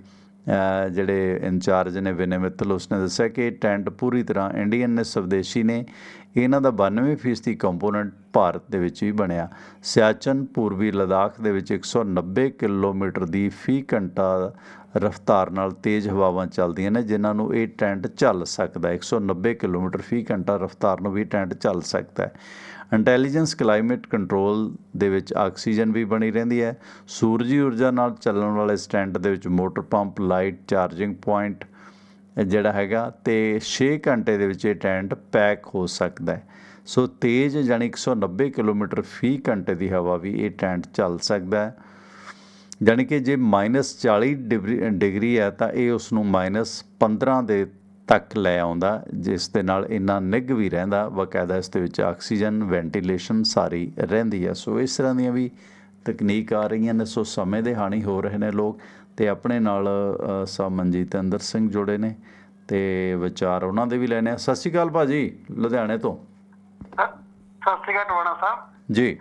ਜਿਹੜੇ ਇੰਚਾਰਜ ਨੇ ਵਿਨੇ ਮਿੱਤਲ ਉਸਨੇ ਦੱਸਿਆ ਕਿ ਇਹ ਟੈਂਟ ਪੂਰੀ ਤਰ੍ਹਾਂ ਇੰਡੀਅਨ ਨੇ, ਸਵਦੇਸ਼ੀ ਨੇ। ਇਹਨਾਂ ਦਾ 92% ਕੰਪੋਨੈਂਟ ਭਾਰਤ ਦੇ ਵਿੱਚ ਵੀ ਬਣਿਆ। ਸਿਆਚਨ ਪੂਰਬੀ ਲਦਾਖ ਦੇ ਵਿੱਚ 190 ਕਿਲੋਮੀਟਰ ਦੀ ਫੀ ਘੰਟਾ ਰਫ਼ਤਾਰ ਨਾਲ ਤੇਜ਼ ਹਵਾਵਾਂ ਚੱਲਦੀਆਂ ਨੇ, ਜਿਨ੍ਹਾਂ ਨੂੰ ਇਹ ਟੈਂਟ ਝੱਲ ਸਕਦਾ ਹੈ। 190 ਕਿਲੋਮੀਟਰ ਫੀ ਘੰਟਾ ਰਫ਼ਤਾਰ ਨੂੰ ਵੀ ਟੈਂਟ ਝੱਲ ਸਕਦਾ ਹੈ। ਇੰਟੈਲੀਜੈਂਸ ਕਲਾਈਮੇਟ ਕੰਟਰੋਲ ਦੇ ਵਿੱਚ ਆਕਸੀਜਨ ਵੀ ਬਣੀ ਰਹਿੰਦੀ ਹੈ। ਸੂਰਜੀ ਊਰਜਾ ਨਾਲ ਚੱਲਣ ਵਾਲੇ ਸਟੈਂਡ ਦੇ ਵਿੱਚ motor pump, light charging point ਜਿਹੜਾ ਹੈਗਾ ਤੇ 6 ਘੰਟੇ ਦੇ ਵਿੱਚ ਇਹ ਟੈਂਟ ਪੈਕ ਹੋ ਸਕਦਾ ਹੈ। ਸੋ ਤੇਜ਼ ਜਾਨੀ 190 ਕਿਲੋਮੀਟਰ ਫੀ ਘੰਟੇ ਦੀ ਹਵਾ ਵੀ ਇਹ ਟੈਂਟ ਚੱਲ ਸਕਦਾ ਹੈ। ਜਾਣੀ ਕਿ ਜੇ -40 ਡਿਗਰੀ ਡਿਗਰੀ ਹੈ ਤਾਂ ਇਹ ਉਸ ਨੂੰ -15 ਦੇ ਤੱਕ ਲੈ ਆਉਂਦਾ, ਜਿਸ ਦੇ ਨਾਲ ਇੰਨਾ ਨਿੱਘ ਵੀ ਰਹਿੰਦਾ, ਬਕਾਇਦਾ ਇਸ ਦੇ ਵਿੱਚ ਆਕਸੀਜਨ, ਵੈਂਟੀਲੇਸ਼ਨ ਸਾਰੀ ਰਹਿੰਦੀ ਹੈ। ਸੋ ਇਸ ਤਰ੍ਹਾਂ ਦੀਆਂ ਵੀ ਤਕਨੀਕ ਆ ਰਹੀਆਂ ਨੇ। ਸੋ ਸਮੇਂ ਦੇ ਹਾਣੀ ਹੋ ਰਹੇ ਨੇ ਲੋਕ। ਤੇ ਆਪਣੇ ਨਾਲ ਸਾਹਿਬ ਮਨਜੀਤ ਅੰਦਰ ਸਿੰਘ ਜੁੜੇ ਨੇ ਤੇ ਵਿਚਾਰ ਉਹਨਾਂ ਦੇ ਵੀ ਲੈਣੇ ਆ। ਸਤਿ ਸ਼੍ਰੀ ਅਕਾਲ ਭਾਜੀ ਲੁਧਿਆਣੇ ਤੋਂ। ਸਤਿ ਸ਼੍ਰੀ ਅਕਾਲ ਟਵਾਣਾ ਸਾਹਿਬ। ਜੀ।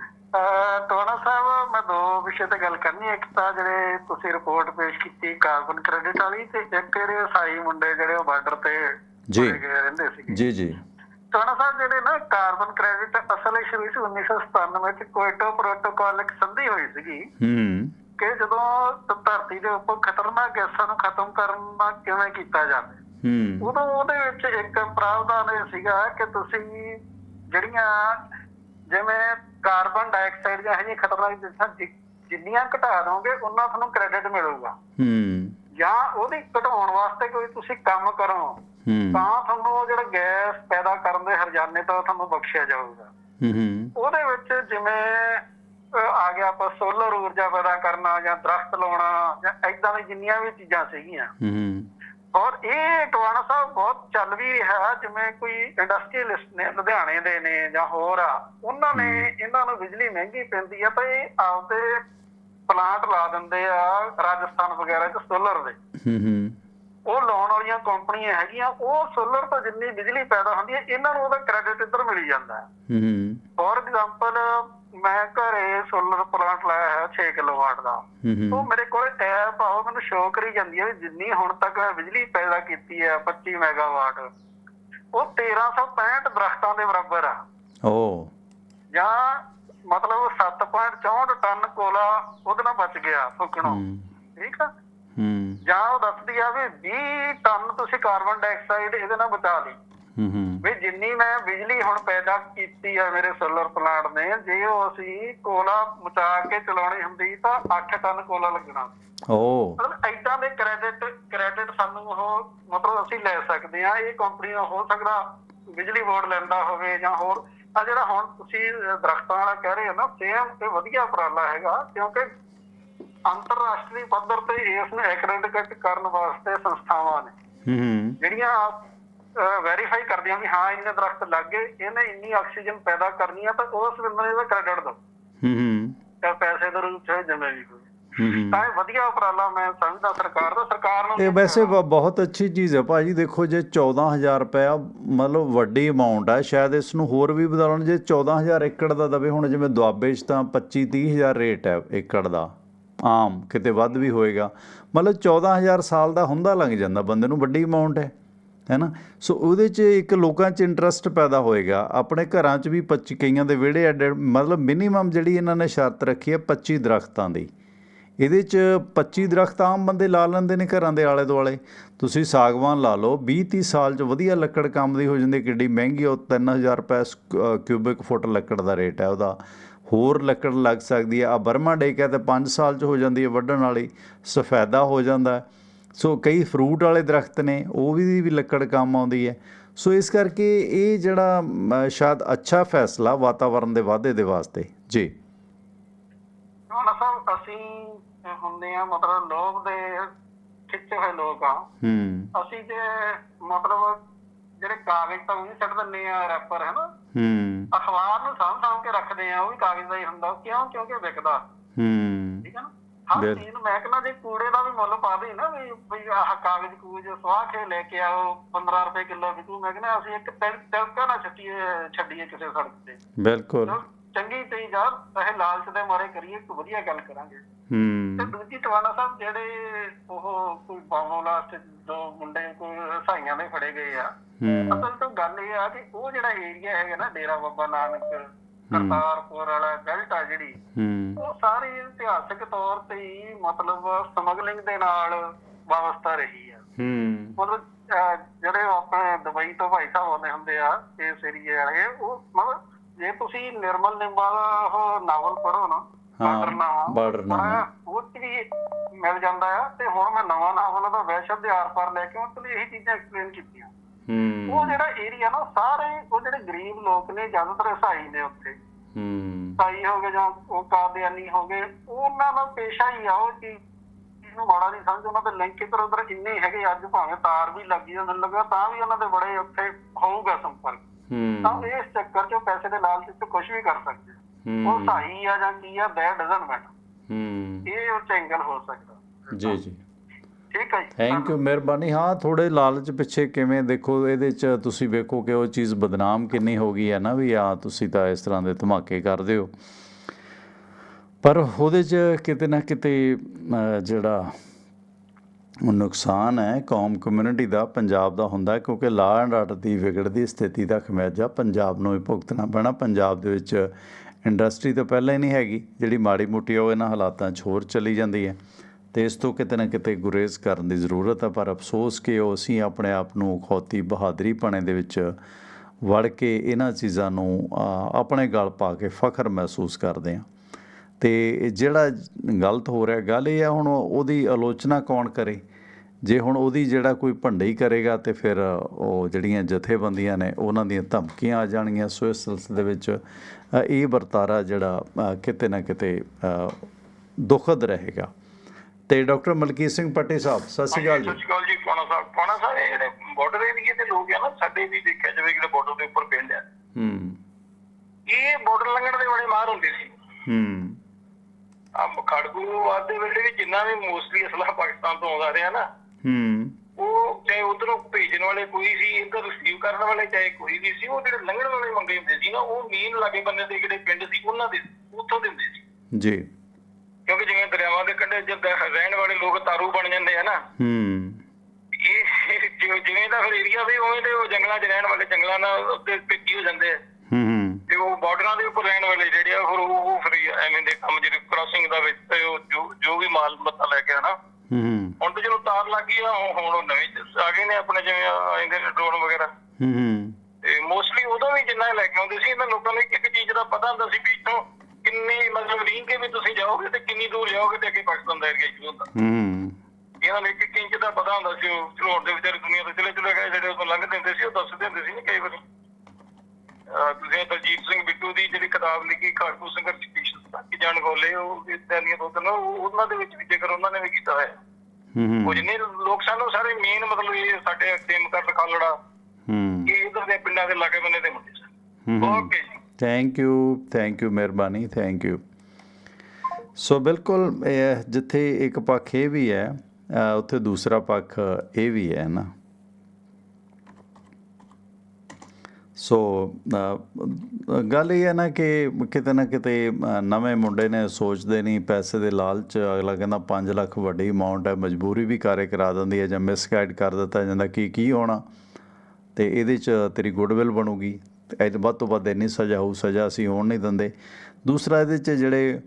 ਟਵਾਣਾ ਸਾਹਿਬ ਮੈਂ ਦੋ ਵਿਸ਼ੇ ਤੇ ਗੱਲ ਕਰਨੀ ਹੈ ਇੱਕ ਤਾਂ ਜਿਹੜੇ ਤੁਸੀਂ ਰਿਪੋਰਟ ਪੇਸ਼ ਕੀਤੀ ਕਾਰਬਨ ਕ੍ਰੈਡਿਟ ਵਾਲੀ ਤੇ ਇੱਕ ਜਿਹੜੇ ਸਾਈ ਮੁੰਡੇ ਜਿਹੜੇ ਉਹ ਬਾਰਡਰ ਤੇ ਜੀ। ਰਹਿੰਦੇ ਜੀ ਜੀ। ਟਵਾਣਾ ਸਾਹਿਬ ਜਿਹੜੇ ਨਾ ਕਾਰਬਨ ਕ੍ਰੈਡਿਟ ਅਸਲ ਵਿੱਚ ਸ਼ੁਰੂ ਵਿੱਚ 1997 ਚ ਕੋਇਟੋ ਪ੍ਰੋਟੋਕਾਲ ਇੱਕ ਸੰਧੀ ਹੋਈ ਸੀਗੀ। ਹੂੰ। ਕਿ ਜਦੋਂ ਧਰਤੀ ਦੇ ਉੱਪਰ ਖਤਰਨਾਕ ਗੈਸਾਂ ਨੂੰ ਖਤਮ ਕਰਨਾ ਕਿਵੇਂ ਕੀਤਾ ਜਾਵੇ? ਹੂੰ। ਉਦੋਂ ਉਹਦੇ ਵਿੱਚ ਇੱਕ ਪ੍ਰਾਵਧਾਨ ਇਹ ਸੀਗਾ ਕਿ ਤੁਸੀਂ ਜਿਹੜੀਆਂ ਜਿਵੇਂ ਕਾਰਬਨ ਡਾਈਆਕਸਾਈਡ ਜਾਂ ਇਹ ਖਤਰਨਾਕ ਗੈਸਾਂ ਜਿ- ਜਿੰਨੀਆਂ ਘਟਾ ਦੋਗੇ ਉਹਨਾਂ ਤੁਹਾਨੂੰ ਕ੍ਰੈਡਿਟ ਮਿਲੂਗਾ। ਹੂੰ। ਜਾਂ ਉਹਦੀ ਘਟਾਉਣ ਵਾਸਤੇ ਕੋਈ ਤੁਸੀਂ ਕੰਮ ਕਰੋ ਹੂੰ। ਤਾਂ ਤੁਹਾਨੂੰ ਉਹ ਜਿਹੜਾ ਗੈਸ ਪੈਦਾ ਕਰਨ ਦੇ ਹਰਜਾਨੇ ਤੋਂ ਤੁਹਾਨੂੰ ਬਖਸ਼ਿਆ ਜਾਊਗਾ। ਹੂੰ ਹੂੰ। ਉਹਦੇ ਵਿੱਚ ਜਿਵੇਂ ਆ ਗਿਆ ਆਪਾਂ ਸੋਲਰ ਊਰਜਾ ਪੈਦਾ ਕਰਨਾ ਜਾਂ ਦਰਖਤ ਲਾਉਣਾ ਜਾਂ ਐਦਾਂ ਦੀ ਜਿੰਨੀਆਂ ਵੀ ਚੀਜ਼ਾਂ ਸੀਗੀਆਂ। ਹੂੰ ਔਰ ਇਹ ਟਵਾਣਾ ਸਾਹਿਬ ਬਹੁਤ ਚੱਲ ਵੀ ਰਿਹਾ ਜਿਵੇਂ ਕੋਈ ਇੰਡਸਟਰੀਅਲਿਸਟ ਨੇ ਲੁਧਿਆਣੇ ਦੇ ਨੇ ਜਾਂ ਹੋਰ ਆ ਉਹਨਾਂ ਨੇ ਇਹਨਾਂ ਨੂੰ ਬਿਜਲੀ ਮਹਿੰਗੀ ਪੈਂਦੀ ਆ ਤਾਂ ਇਹ ਆਪਦੇ ਪਲਾਂਟ ਲਾ ਦਿੰਦੇ ਆ ਰਾਜਸਥਾਨ ਵਗੈਰਾ ਚ ਸੋਲਰ ਦੇ। ਹੂੰ ਹੂੰ। ਉਹ ਲਾਉਣ ਵਾਲੀਆਂ ਕੰਪਨੀਆਂ ਹੈਗੀਆਂ ਉਹ ਸੋਲਰ ਤੋਂ ਜਿੰਨੀ ਬਿਜਲੀ ਪੈਦਾ ਹੁੰਦੀ ਹੈ ਇਹਨਾਂ ਨੂੰ ਉਹਦਾ ਕ੍ਰੈਡਿਟ ਇੱਧਰ ਮਿਲੀ ਜਾਂਦਾ। ਹੈ ਹੂੰ। ਫੋਰ ਐਗਜ਼ਾਮਪਲ ਮੈਂ ਘਰੇ ਸੋਲਰ ਪਲਾਂਟ ਲਾਇਆ ਹੈ 6 ਕਿਲੋਵਾਟ ਦਾ। ਹੂੰ ਹੂੰ। ਉਹ ਮੇਰੇ ਕੋਲ ਐਪ ਆ ਉਹ ਮੈਨੂੰ ਸ਼ੋਅ ਕਰੀ ਜਾਂਦੀ ਹੈ ਵੀ ਜਿੰਨੀ ਹੁਣ ਤੱਕ ਮੈਂ ਬਿਜਲੀ ਪੈਦਾ ਕੀਤੀ ਹੈ 25 ਮੈਗਾਵਾਟ ਉਹ 1365 ਦਰਖਤਾਂ ਦੇ ਬਰਾਬਰ ਆ। ਓ। ਜਾਂ ਮਤਲਬ 7.64 ਟਨ ਕੋਲਾ ਉਹਦੇ ਨਾਲ ਬਚ ਗਿਆ ਫੁੱਕਣੋਂ। ਹੂੰ। ਠੀਕ ਆ? ਹੂੰ। ਜਾਂ ਉਹ ਦੱਸਦੀ ਆ ਵੀ 20 ਟਨ ਤੁਸੀਂ ਕਾਰਬਨ ਡਾਈਆਕਸਾਈਡ ਇਹਦੇ ਨਾਲ ਬਚਾ ਲਈ। ਹੂੰ ਹੂੰ। ਵੀ ਜਿੰਨੀ ਮੈਂ ਬਿਜਲੀ ਹੁਣ ਪੈਦਾ ਕੀਤੀ ਆ ਮੇਰੇ ਸੋਲਰ ਪਲਾਂਟ ਨੇ ਜੇ ਉਹ ਅਸੀਂ ਕੋਲਾ ਮਚਾ ਕੇ ਚਲਾਉਣੀ ਹੁੰਦੀ ਤਾਂ 8 ਟਨ ਕੋਲਾ ਲੱਗਣਾ। ਓ। ਮਤਲਬ ਐਦਾਂ ਦੇ ਕ੍ਰੈਡਿਟ ਕ੍ਰੈਡਿਟ ਸਾਨੂੰ ਉਹ ਮਤਲਬ ਅਸੀਂ ਲੈ ਸਕਦੇ ਆ ਇਹ ਕੰਪਨੀ ਦਾ ਹੋ ਸਕਦਾ ਬਿਜਲੀ ਬੋਰਡ ਲੈਂਦਾ ਹੋਵੇ ਜਾਂ ਹੋਰ। ਆ ਜਿਹੜਾ ਹੁਣ ਤੁਸੀਂ ਦਰਖਤਾਂ ਵਾਲਾ ਕਹਿ ਰਹੇ ਹੋ ਨਾ ਸੇਮ ਤੇ ਵਧੀਆ ਉਪਰਾਲਾ ਹੈਗਾ ਕਿਉਂਕਿ ਅੰਤਰਰਾਸ਼ਟਰੀ ਪੱਧਰ ਤੇ ਇਸ ਨੂੰ ਐਕ੍ਰੈਡਿਟ ਕਰਨ ਵਾਸਤੇ ਸੰਸਥਾਵਾਂ ਨੇ। ਜਿਹੜੀਆਂ ਵੈਰੀਫਾਈ ਕਰਦੀਆਂ ਵੀ ਹਾਂ ਇੰਨੇ ਦਰਖਤ ਲੱਗ ਗਏ ਇਹਨੇ ਇੰਨੀ ਆਕਸੀਜਨ ਪੈਦਾ ਕਰਨੀ ਆ ਤਾਂ ਉਸ ਬੰਦੇ ਨੂੰ ਇਹਦਾ ਕ੍ਰੈਡਿਟ ਦੋ ਹੂੰ ਹੂੰ। ਚਾਹੇ ਪੈਸੇ ਦੇ ਰੂਪ ਚ ਜਿਵੇਂ ਵੀ ਕੋਈ ਹੂੰ ਹੂੰ। ਤਾਂ ਇਹ ਵਧੀਆ ਉਪਰਾਲਾ ਮੈਂ ਸਮਝਦਾ ਸਰਕਾਰ ਦਾ ਸਰਕਾਰ ਨੂੰ ਇਹ ਵੈਸੇ ਬਹੁਤ ਅੱਛੀ ਚੀਜ਼ ਹੈ ਭਾਜੀ ਦੇਖੋ ਜੇ 14000 ਰੁਪਇਆ ਮਤਲਬ ਵੱਡੀ ਅਮਾਉਂਟ ਹੈ ਸ਼ਾਇਦ ਇਸ ਨੂੰ ਹੋਰ ਵੀ ਵਧਾ ਲੈਣ ਜੇ 14000 ਏਕੜ ਦਾ ਦਵੇ ਹੁਣ ਜਿਵੇਂ ਦੁਆਬੇ 'ਚ ਤਾਂ 25 30000 ਰੇਟ ਹੈ ਏਕੜ ਦਾ ਆਮ ਕਿਤੇ ਵੱਧ ਵੀ ਹੋਏਗਾ। ਮਤਲਬ 14000 ਸਾਲ ਦਾ ਹੁੰਦਾ ਲੱਗ ਜਾਂਦਾ ਬੰਦੇ ਨੂੰ ਵੱਡੀ ਅਮਾਉਂਟ ਹੈ। ਹੈ ਨਾ ਸੋ ਉਹਦੇ 'ਚ ਇੱਕ ਲੋਕਾਂ 'ਚ ਇੰਟਰਸਟ ਪੈਦਾ ਹੋਏਗਾ। ਆਪਣੇ ਘਰਾਂ 'ਚ ਵੀ 25 ਕਈਆਂ ਦੇ ਵਿਹੜੇ ਐਡੇ, ਮਤਲਬ ਮਿਨੀਮਮ ਜਿਹੜੀ ਇਹਨਾਂ ਨੇ ਸ਼ਰਤ ਰੱਖੀ ਹੈ 25 ਦਰਖਤਾਂ ਦੀ। ਇਹਦੇ 'ਚ 25 ਦਰਖਤ ਆਮ ਬੰਦੇ ਲਾ ਲੈਂਦੇ ਨੇ ਘਰਾਂ ਦੇ ਆਲੇ ਦੁਆਲੇ ਤੁਸੀਂ ਸਾਗਵਾਨ ਲਾ ਲਓ 20 30 ਸਾਲ 'ਚ ਵਧੀਆ ਲੱਕੜ ਕੰਮ ਦੀ ਹੋ ਜਾਂਦੀ ਕਿੱਡੀ ਮਹਿੰਗੀ ਉਹ 3000 ਰੁਪਏ ਕਿਊਬਿਕ ਫੁੱਟ ਲੱਕੜ ਦਾ ਰੇਟ ਹੈ ਉਹਦਾ। ਹੋਰ ਲੱਕੜ ਲੱਗ ਸਕਦੀ ਹੈ। ਆ ਬਰਮਾ ਡੇਕ ਹੈ ਤੇ 5 ਸਾਲ 'ਚ ਹੋ ਜਾਂਦੀ ਹੈ ਵੱਢਣ ਵਾਲੀ, ਸਫੈਦਾ ਹੋ ਜਾਂਦਾ ਹੈ। ਸੋ ਕਈ ਫਰੂਟ ਵਾਲੇ ਦਰਖਤ ਨੇ ਉਹ ਵੀ ਵੀ ਲੱਕੜ ਕੰਮ ਆਉਂਦੀ ਹੈ। ਸੋ ਇਸ ਕਰਕੇ ਇਹ ਜਿਹੜਾ ਸ਼ਾਇਦ ਅੱਛਾ ਫੈਸਲਾ ਵਾਤਾਵਰਣ ਦੇ ਵਾਧੇ ਦੇ ਵਾਸਤੇ। ਜੀ। ਹੁਣ ਸਾਹਿਬ ਅਸੀਂ ਹੁੰਦੇ ਆ ਮਤਲਬ ਲੋਭ ਦੇ ਖਿੱਚੇ ਹੋਏ ਲੋਕ ਆ ਹੂੰ। ਅਸੀਂ ਜੇ ਮਤਲਬ ਜਿਹੜੇ ਕਾਗਜ਼ ਤਾਂ ਉਹ ਵੀ ਸਿੱਟ ਦਿੰਦੇ ਆ ਰੈਪਰ ਹੈ ਨਾ ਹੂੰ। ਅਖਬਾਰ ਨੂੰ ਸਾਂਭ ਸਾਂਭ ਕੇ ਰੱਖਦੇ ਆ ਉਹ ਵੀ ਕਾਗਜ਼ ਦਾ ਹੀ ਹੁੰਦਾ। ਕਿਉਂ? ਕਿਉਂਕਿ ਵਿਕਦਾ। ਹੂੰ। ਹਰ ਬਿਲ- ਚੀਜ਼ ਨੂੰ ਮੈਂ ਕਹਿੰਦਾ ਜੇ ਕੂੜੇ ਦਾ ਵੀ ਮੁੱਲ ਪਾ ਦੇ ਨਾ ਵੀ ਵੀ ਆਹ ਕਾਗਜ਼ ਕੂਜ ਸਵਾਹ ਕੇ ਲੈ ਕੇ ਆਓ 15 ਰੁਪਏ ਕਿਲੋ ਵਿਕੂ ਮੈਂ ਕਹਿੰਦਾ ਅਸੀਂ ਇੱਕ ਤਿਲ- ਤਿਲਕਾ ਨਾ ਛੱਡੀਏ ਛੱਡੀਏ ਕਿਸੇ ਸੜਕ ਤੇ। ਬਿਲਕੁਲ। ਚਲੋ, ਚੰਗੀ ਚੀਜ਼ ਆ ਇਹ ਲਾਲਚ ਦੇ ਮਾਰੇ ਕਰੀਏ ਕੋਈ ਵਧੀਆ ਗੱਲ ਕਰਾਂਗੇ। ਤੇ ਹੂੰ ਦੂਜੀ ਟਵਾਣਾ ਸਾਹਿਬ ਜਿਹੜੇ ਉਹ ਕੋਈ ਬਾਮੋ ਲਾਸਟ ਦੋ ਮੁੰਡੇ ਕੋਈ ਹਸਾਈਆਂ ਦੇ ਫੜੇ ਗਏ ਆ। ਹੂੰ। ਅਸਲ ਤੋਂ ਗੱਲ ਇਹ ਆ ਕਿ ਉਹ ਜਿਹੜਾ ਏਰੀਆ ਹੈਗਾ ਨਾ ਡੇਰਾ ਬਾਬਾ ਨਾਨਕ ਕਰਤਾਰਪੁਰ ਵਾਲਾ ਬੈਲਟ ਆ ਜਿਹੜੀ ਹੂੰ। ਉਹ ਸਾਰੀ ਇਤਿਹਾਸਕ ਤੌਰ ਤੇ ਹੀ ਮਤਲਬ ਸਮਗਲਿੰਗ ਦੇ ਨਾਲ ਵਾਸਤਾ ਰਹੀ ਆ। ਹੂੰ। ਮਤਲਬ ਜਿਹੜੇ ਆਪਣੇ ਦੁਬਈ ਤੋਂ ਭਾਈ ਸਾਹਿਬ ਆਉਂਦੇ ਹੁੰਦੇ ਆ ਇਸ ਏਰੀਏ ਵਾਲੇ ਉਹ ਮਤਲਬ ਜੇ ਤੁਸੀਂ ਨਿਰਮਲ ਨਿੰਬਾ ਦਾ ਉਹ ਨਾਵਲ ਪੜ੍ਹੋ ਨਾ ਹਾਂ, ਬਾਰਡਰਨਾਮਾ, ਬਾਰਡਰਨਾਮਾ। ਬੜਾ ਉਹ ਵੀ ਮਿਲ ਜਾਂਦਾ ਆ ਤੇ ਹੁਣ ਮੈਂ ਨਵਾਂ ਨਾਵਲ ਉਹਦਾ ਵੈਸ਼ਬ ਦੇ ਆਰ ਪਾਰ ਲੈ ਕੇ ਉਹ ਤੇ ਇਹੀ ਚੀਜ਼ਾਂ ਐਕਸਪਲੇਨ ਕੀਤੀਆਂ। ਉਹ ਹੂੰ ਜਿਹੜਾ ਏਰੀਆ ਨਾ ਸਾਰੇ ਉਹ ਜਿਹੜੇ ਗਰੀਬ ਲੋਕ ਨੇ ਜ਼ਿਆਦਾਤਰ ਈਸਾਈ ਨੇ ਉੱਥੇ। ਹੂੰ। ਈਸਾਈ ਹੋ ਗਏ ਜਾਂ ਉਹ ਕਾਦੀਆਨੀ ਹੋ ਗਏ ਉਹਨਾਂ ਦਾ ਪੇਸ਼ਾ ਹੀ ਆ ਉਹ ਚੀਜ਼। ਇਹਨੂੰ ਮਾੜਾ ਨਹੀਂ ਸਮਝ ਉਹਨਾਂ ਦੇ ਲਿੰਕ ਇੱਧਰ ਉੱਧਰ ਇੰਨੇ ਹੈਗੇ ਅੱਜ ਭਾਵੇਂ ਤਾਰ ਵੀ ਲੱਗੀ ਜਾਂ ਮੈਨੂੰ ਲੱਗਾ ਤਾਂ ਵੀ ਉਹਨਾਂ ਦੇ ਬੜੇ ਉੱਥੇ ਹੋਊਗਾ ਸੰਪਰਕ। ਤਾਂ ਹੂੰ ਇਸ ਚੱਕਰ 'ਚ ਉਹ ਪੈਸੇ ਦੇ ਲਾਲਚ 'ਚ ਕੁਝ ਵੀ ਕਰ ਸਕਦੇ। ਆ। ਉਹ ਹੂੰ ਸਹੀ ਆ ਜਾਂ ਕੀ ਆ ਦੈਟ ਡਜ਼ਨਟ ਮੈਟਰ। ਹੂੰ। ਇਹ ਉਹ 'ਚ ਐਂਗਲ ਹੋ ਸਕਦਾ। ਜੀ ਜੀ। ਠੀਕ ਹੈ ਥੈਂਕ ਯੂ ਮਿਹਰਬਾਨੀ। ਹਾਂ ਥੋੜੇ ਲਾਲਚ ਪਿੱਛੇ ਕਿਵੇਂ ਦੇਖੋ, ਇਹਦੇ ਚ ਤੁਸੀਂ ਵੇਖੋ ਕਿ ਉਹ ਚੀਜ਼ ਬਦਨਾਮ ਕਿੰਨੀ ਹੋ ਗਈ ਹੈ ਨਾ ਵੀ ਆ ਤੁਸੀਂ ਤਾਂ ਇਸ ਤਰ੍ਹਾਂ ਦੇ ਧਮਾਕੇ ਕਰਦੇ ਹੋ। ਪਰ ਉਹਦੇ ਚ ਕਿਤੇ ਨਾ ਕਿਤੇ ਜਿਹੜਾ ਨੁਕਸਾਨ ਹੈ, ਕੌਮ ਕਮਿਊਨਿਟੀ ਦਾ, ਪੰਜਾਬ ਦਾ ਹੁੰਦਾ, ਕਿਉਂਕਿ ਲਾਅ ਐਂਡ ਆਰਡਰ ਦੀ ਵਿਗੜਦੀ ਸਥਿਤੀ ਦਾ ਖਮਿਆਜਾ ਪੰਜਾਬ ਨੂੰ ਹੀ ਭੁਗਤਣਾ ਪੈਣਾ। ਪੰਜਾਬ ਦੇ ਵਿੱਚ ਇੰਡਸਟਰੀ ਤਾਂ ਪਹਿਲਾਂ ਹੀ ਨਹੀਂ ਹੈਗੀ, ਜਿਹੜੀ ਮਾੜੀ ਮੋਟੀ ਉਹ ਇਹਨਾਂ ਹਾਲਾਤਾਂ 'ਚ ਹੋਰ ਚਲੀ ਜਾਂਦੀ ਹੈ। ਤੇ ਇਸ ਤੋਂ ਕਿਤੇ ਨਾ ਕਿਤੇ ਗੁਰੇਜ਼ ਕਰਨ ਦੀ ਜ਼ਰੂਰਤ ਹੈ ਪਰ ਅਫਸੋਸ ਕਿ ਉਹ ਅਸੀਂ ਆਪਣੇ ਆਪ ਨੂੰ ਖੌਤੀ ਬਹਾਦਰੀ ਪਣੇ ਦੇ ਵਿੱਚ ਵੜ ਕੇ ਇਹਨਾਂ ਚੀਜ਼ਾਂ ਨੂੰ ਆਪਣੇ ਗਲ ਪਾ ਕੇ ਫਖਰ ਮਹਿਸੂਸ ਕਰਦੇ ਹਾਂ। ਤੇ ਜਿਹੜਾ ਗਲਤ ਹੋ ਰਿਹਾ, ਗੱਲ ਇਹ ਆ ਹੁਣ ਉਹਦੀ ਆਲੋਚਨਾ ਕੌਣ ਕਰੇ? ਜੇ ਹੁਣ ਉਹਦੀ ਜਿਹੜਾ ਕੋਈ ਭੰਡਈ ਕਰੇਗਾ ਤੇ ਫਿਰ ਉਹ ਜਿਹੜੀਆਂ ਜਥੇਬੰਦੀਆਂ ਨੇ ਉਹਨਾਂ ਦੀਆਂ ਧਮਕੀਆਂ ਆ ਜਾਣਗੀਆਂ ਸੋ ਇਸ ਸਿਲਸਿਲੇ ਦੇ ਵਿੱਚ ਇਹ ਵਰਤਾਰਾ ਜਿਹੜਾ ਕਿਤੇ ਨਾ ਕਿਤੇ ਦੁਖਦ ਰਹੇਗਾ। ਤੇ ਡਾਕਟਰ ਮਲਕੀਤ ਸਿੰਘ ਪੱਟੀ ਸਾਹਿਬ ਸਤਿ ਸ਼੍ਰੀ ਅਕਾਲ ਜੀ। ਸਤਿ ਸ਼੍ਰੀ ਅਕਾਲ ਜੀ ਪਾਣਾ ਸਾਹਿਬ। ਪਾਣਾ ਸਾਹਿਬ ਇਹ ਜਿਹੜੇ ਬਾਰਡਰ ਏਰੀਏ ਦੇ ਲੋਕ ਆ ਨਾ ਸਾਡੇ ਵੀ ਦੇਖਿਆ ਜਾਵੇ ਜਿਹੜੇ ਬਾਰਡਰ ਦੇ ਉੱਪਰ ਪਿੰਡ ਆ। ਹੂੰ। ਇਹ ਬਾਰਡਰ ਲੰਘਣ ਦੇ ਬੜੇ ਮਾਰ ਹੁੰਦੇ ਸੀ। ਹੂੰ। ਆ ਖੜਗੂਵਾਦ ਦੇ ਵੇਲੇ ਵੀ ਜਿੰਨਾ ਵੀ ਮੋਸਟਲੀ ਅਸਲਾ ਪਾਕਿਸਤਾਨ ਤੋਂ ਆਉਂਦਾ ਰਿਹਾ ਨਾ ਹੂੰ। ਉਹ ਚਾਹੇ ਉਧਰੋਂ ਭੇਜਣ ਵਾਲੇ ਕੋਈ ਸੀ ਇੱਧਰ ਰਿਸੀਵ ਕਰਨ ਵਾਲੇ ਚਾਹੇ ਕੋਈ ਵੀ ਸੀ ਉਹ ਜਿਹੜੇ ਲੰਘਣ ਵਾਲੇ ਮੰਗੇ ਹੁੰਦੇ ਸੀ ਨਾ ਉਹ ਮੇਨ ਲਾਗੇ ਬੰਦੇ ਦੇ ਜਿਹੜੇ ਪਿੰਡ ਸੀ ਉਹਨਾਂ ਦੇ ਉੱਥੋਂ ਦੇ ਹੁੰਦੇ ਸੀ। ਜੀ। ਕਿਉਂਕਿ ਜਿਵੇਂ ਦਰਿਆਵਾਂ ਦੇ ਕੰਢੇ ਜਦ ਰਹਿਣ ਵਾਲੇ ਲੋਕ ਤਾਰੂ ਬਣ ਜਾਂਦੇ ਆ ਨਾ ਹੂੰ। ਇਹ ਜਿਵੇਂ ਦਾ ਫਿਰ ਏਰੀਆ ਵੀ ਉਵੇਂ ਦੇ ਉਹ ਜੰਗਲਾਂ 'ਚ ਰਹਿਣ ਵਾਲੇ ਜੰਗਲਾਂ ਨਾਲ ਉੱਤੇ ਭਿੱਜੀ ਹੋ ਜਾਂਦੇ ਆ। ਹੂੰ ਹੂੰ। ਤੇ ਉਹ ਬਾਰਡਰਾਂ ਦੇ ਉੱਪਰ ਰਹਿਣ ਵਾਲੇ ਜਿਹੜੇ ਆ ਫਿਰ ਉਹ ਫਿਰ ਐਵੇਂ ਦੇ ਕੰਮ ਜਿਹੜੇ ਕ੍ਰਾਸਿੰਗ ਦਾ ਵਿੱਚ ਤੇ ਉਹ ਜੋ ਜੋ ਵੀ ਮਾਲ ਮੱਤਾ ਲੈ ਕੇ ਆਣਾ ਹੂੰ ਹੁਣ ਤਾਂ ਜਦੋਂ ਤਾਰ ਲੱਗ ਗਈ ਆ ਹੁਣ ਹੁਣ ਉਹ ਨਵੇਂ ਆ ਗਏ ਨੇ ਆਪਣੇ ਜਿਵੇਂ ਆ ਜਾਂਦੇ ਨੇ ਡਰੋਨ ਵਗੈਰਾ। ਹੂੰ ਹੂੰ। ਤੇ ਮੋਸਟਲੀ ਉਦੋਂ ਵੀ ਜਿੰਨਾ ਲੈ ਕੇ ਆਉਂਦੇ ਸੀ ਇਹਨਾਂ ਲੋਕਾਂ ਨੂੰ ਇੱਕ ਚੀਜ਼ ਦਾ ਪਤਾ ਹੁੰਦਾ ਸੀ ਵੀ ਇੱਥੋਂ ਕਿੰਨੇ ਮਤਲਬ ਰੀਂਗ ਕੇ ਵੀ ਤੁਸੀਂ ਜਾਓਗੇ ਤੇ ਕਿੰਨੀ ਦੂਰ ਜਾਓਗੇ ਤੇ ਅੱਗੇ ਪਾਕਿਸਤਾਨ ਦਾ ਏਰੀਆ ਸ਼ੁਰੂ ਹੁੰਦਾ। ਹੂੰ। ਇਹਨਾਂ ਨੂੰ ਇੱਕ ਇੱਕ ਇੰਚ ਦਾ ਪਤਾ ਹੁੰਦਾ ਸੀ ਉਹ ਹੁਣ ਦੇ ਵਿਚਾਰੇ ਦੁਨੀਆ ਤੋਂ ਚਲੇ ਚਲੇ ਗਏ ਜਿਹੜੇ ਉਦੋਂ ਲੰਘ ਦਿੰਦੇ ਸੀ ਉਹ ਦੱਸ ਦਿੰਦੇ ਸੀ ਨਾ ਕਈ ਵਾਰੀ। ਤੁਸੀਂ ਦਲਜੀਤ ਸਿੰਘ ਬਿੱਟੂ ਦੀ ਜਿਹੜੀ ਕਿਤਾਬ ਲਿਖੀ ਖਾੜਕੂ ਸੰਘਰਸ਼ ਤੱਕ ਜਾਣ ਗੋਲੇ ਉਹ ਇਦਾਂ ਦੀਆਂ ਦੋ ਤਿੰਨ ਉਹ- ਉਹਨਾਂ ਦੇ ਵਿੱਚ ਵੀ ਜ਼ਿਕਰ ਉਹਨਾਂ ਨੇ ਵੀ ਕੀਤਾ ਹੋਇਆ। ਹੂੰ ਉਹ ਜਿੰਨੇ ਲੋਕ ਸਨ ਸਾਰੇ ਮੇਨ ਮਤਲਬ ਇਹ ਸਾਡੇ ਟੀਮ ਕਰ ਖਾਲੜਾ ਹੂੰ। ਇਹ ਇਧਰ ਦੇ ਪਿੰਡਾਂ ਦੇ ਲਾਗੇ ਬੰਨੇ ਦੇ ਮੁੰਡੇ ਸਨ। ਓਕੇ ਜੀ। ਥੈਂਕ ਯੂ ਥੈਂਕ ਯੂ ਮਿਹਰਬਾਨੀ ਥੈਂਕ ਯੂ ਸੋ ਬਿਲਕੁਲ, ਇਹ ਜਿੱਥੇ ਇੱਕ ਪੱਖ ਇਹ ਵੀ ਹੈ ਉੱਥੇ ਦੂਸਰਾ ਪੱਖ ਇਹ ਵੀ ਹੈ ਨਾ। ਸੋ ਗੱਲ ਇਹ ਹੈ ਨਾ ਕਿ ਕਿਤੇ ਨਾ ਕਿਤੇ ਨਵੇਂ ਮੁੰਡੇ ਨੇ ਸੋਚਦੇ ਨਹੀਂ, ਪੈਸੇ ਦੇ ਲਾਲਚ, ਅਗਲਾ ਕਹਿੰਦਾ 5 ਲੱਖ ਵੱਡੀ ਅਮਾਉਂਟ ਹੈ, ਮਜਬੂਰੀ ਵੀ ਕਾਰੇ ਕਰਾ ਦਿੰਦੀ ਹੈ, ਜਾਂ ਮਿਸਗਾਈਡ ਕਰ ਦਿੱਤਾ ਜਾਂਦਾ, ਕਿ, ਕੀ ਹੋਣਾ? ਤੇ ਇਹਦੇ ਚ ਤੇਰੀ ਗੁੱਡਵਿਲ ਬਣੂਗੀ। ਤੇ ਵੱਧ ਤੋਂ ਵੱਧ ਇੰਨੀ ਸਜ਼ਾ ਹੋਊ, ਸਜ਼ਾ ਅਸੀਂ ਹੋਣ ਨਹੀਂ ਦਿੰਦੇ। ਦੂਸਰਾ ਇਹਦੇ ਚ ਜਿਹੜੇ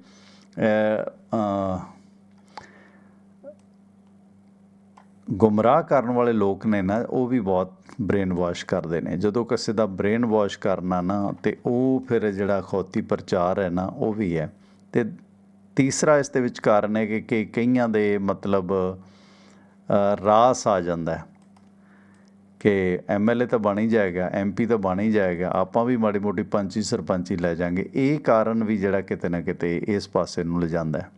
ਗੁੰਮਰਾਹ ਕਰਨ ਵਾਲੇ ਲੋਕ ਨੇ ਨਾ, ਉਹ ਵੀ ਬਹੁਤ ਬ੍ਰੇਨ ਵਾਸ਼ ਕਰਦੇ ਨੇ। ਜਦੋਂ ਕਿਸੇ ਦਾ ਬ੍ਰੇਨ ਵਾਸ਼ ਕਰਨਾ ਨਾ, ਤੇ ਉਹ ਫਿਰ ਜਿਹੜਾ ਖੌਤੀ ਪ੍ਰਚਾਰ ਹੈ ਨਾ, ਉਹ ਵੀ ਹੈ। ਤੇ ਤੀਸਰਾ ਇਸ ਦੇ ਵਿੱਚ ਕਾਰਨ ਹੈ ਕਿ ਕਿ ਕਈਆਂ ਦੇ ਮਤਲਬ ਰਾਸ ਆ ਜਾਂਦਾ ਹੈ। ਕਿ ਐਮਐਲਏ ਤਾਂ ਬਣ ਹੀ ਜਾਏਗਾ ਐਮਪੀ ਤਾਂ ਬਣ ਹੀ ਜਾਏਗਾ, ਆਪਾਂ ਵੀ ਮਾੜੀ ਮੋਟੀ ਪੰਚੀ ਸਰਪੰਚੀ ਲੈ ਜਾਾਂਗੇ। ਇਹ ਕਾਰਨ ਵੀ ਜਿਹੜਾ ਕਿਤੇ ਨਾ ਕਿਤੇ ਇਸ ਪਾਸੇ ਨੂੰ ਲਿਜਾਂਦਾ ਹੈ।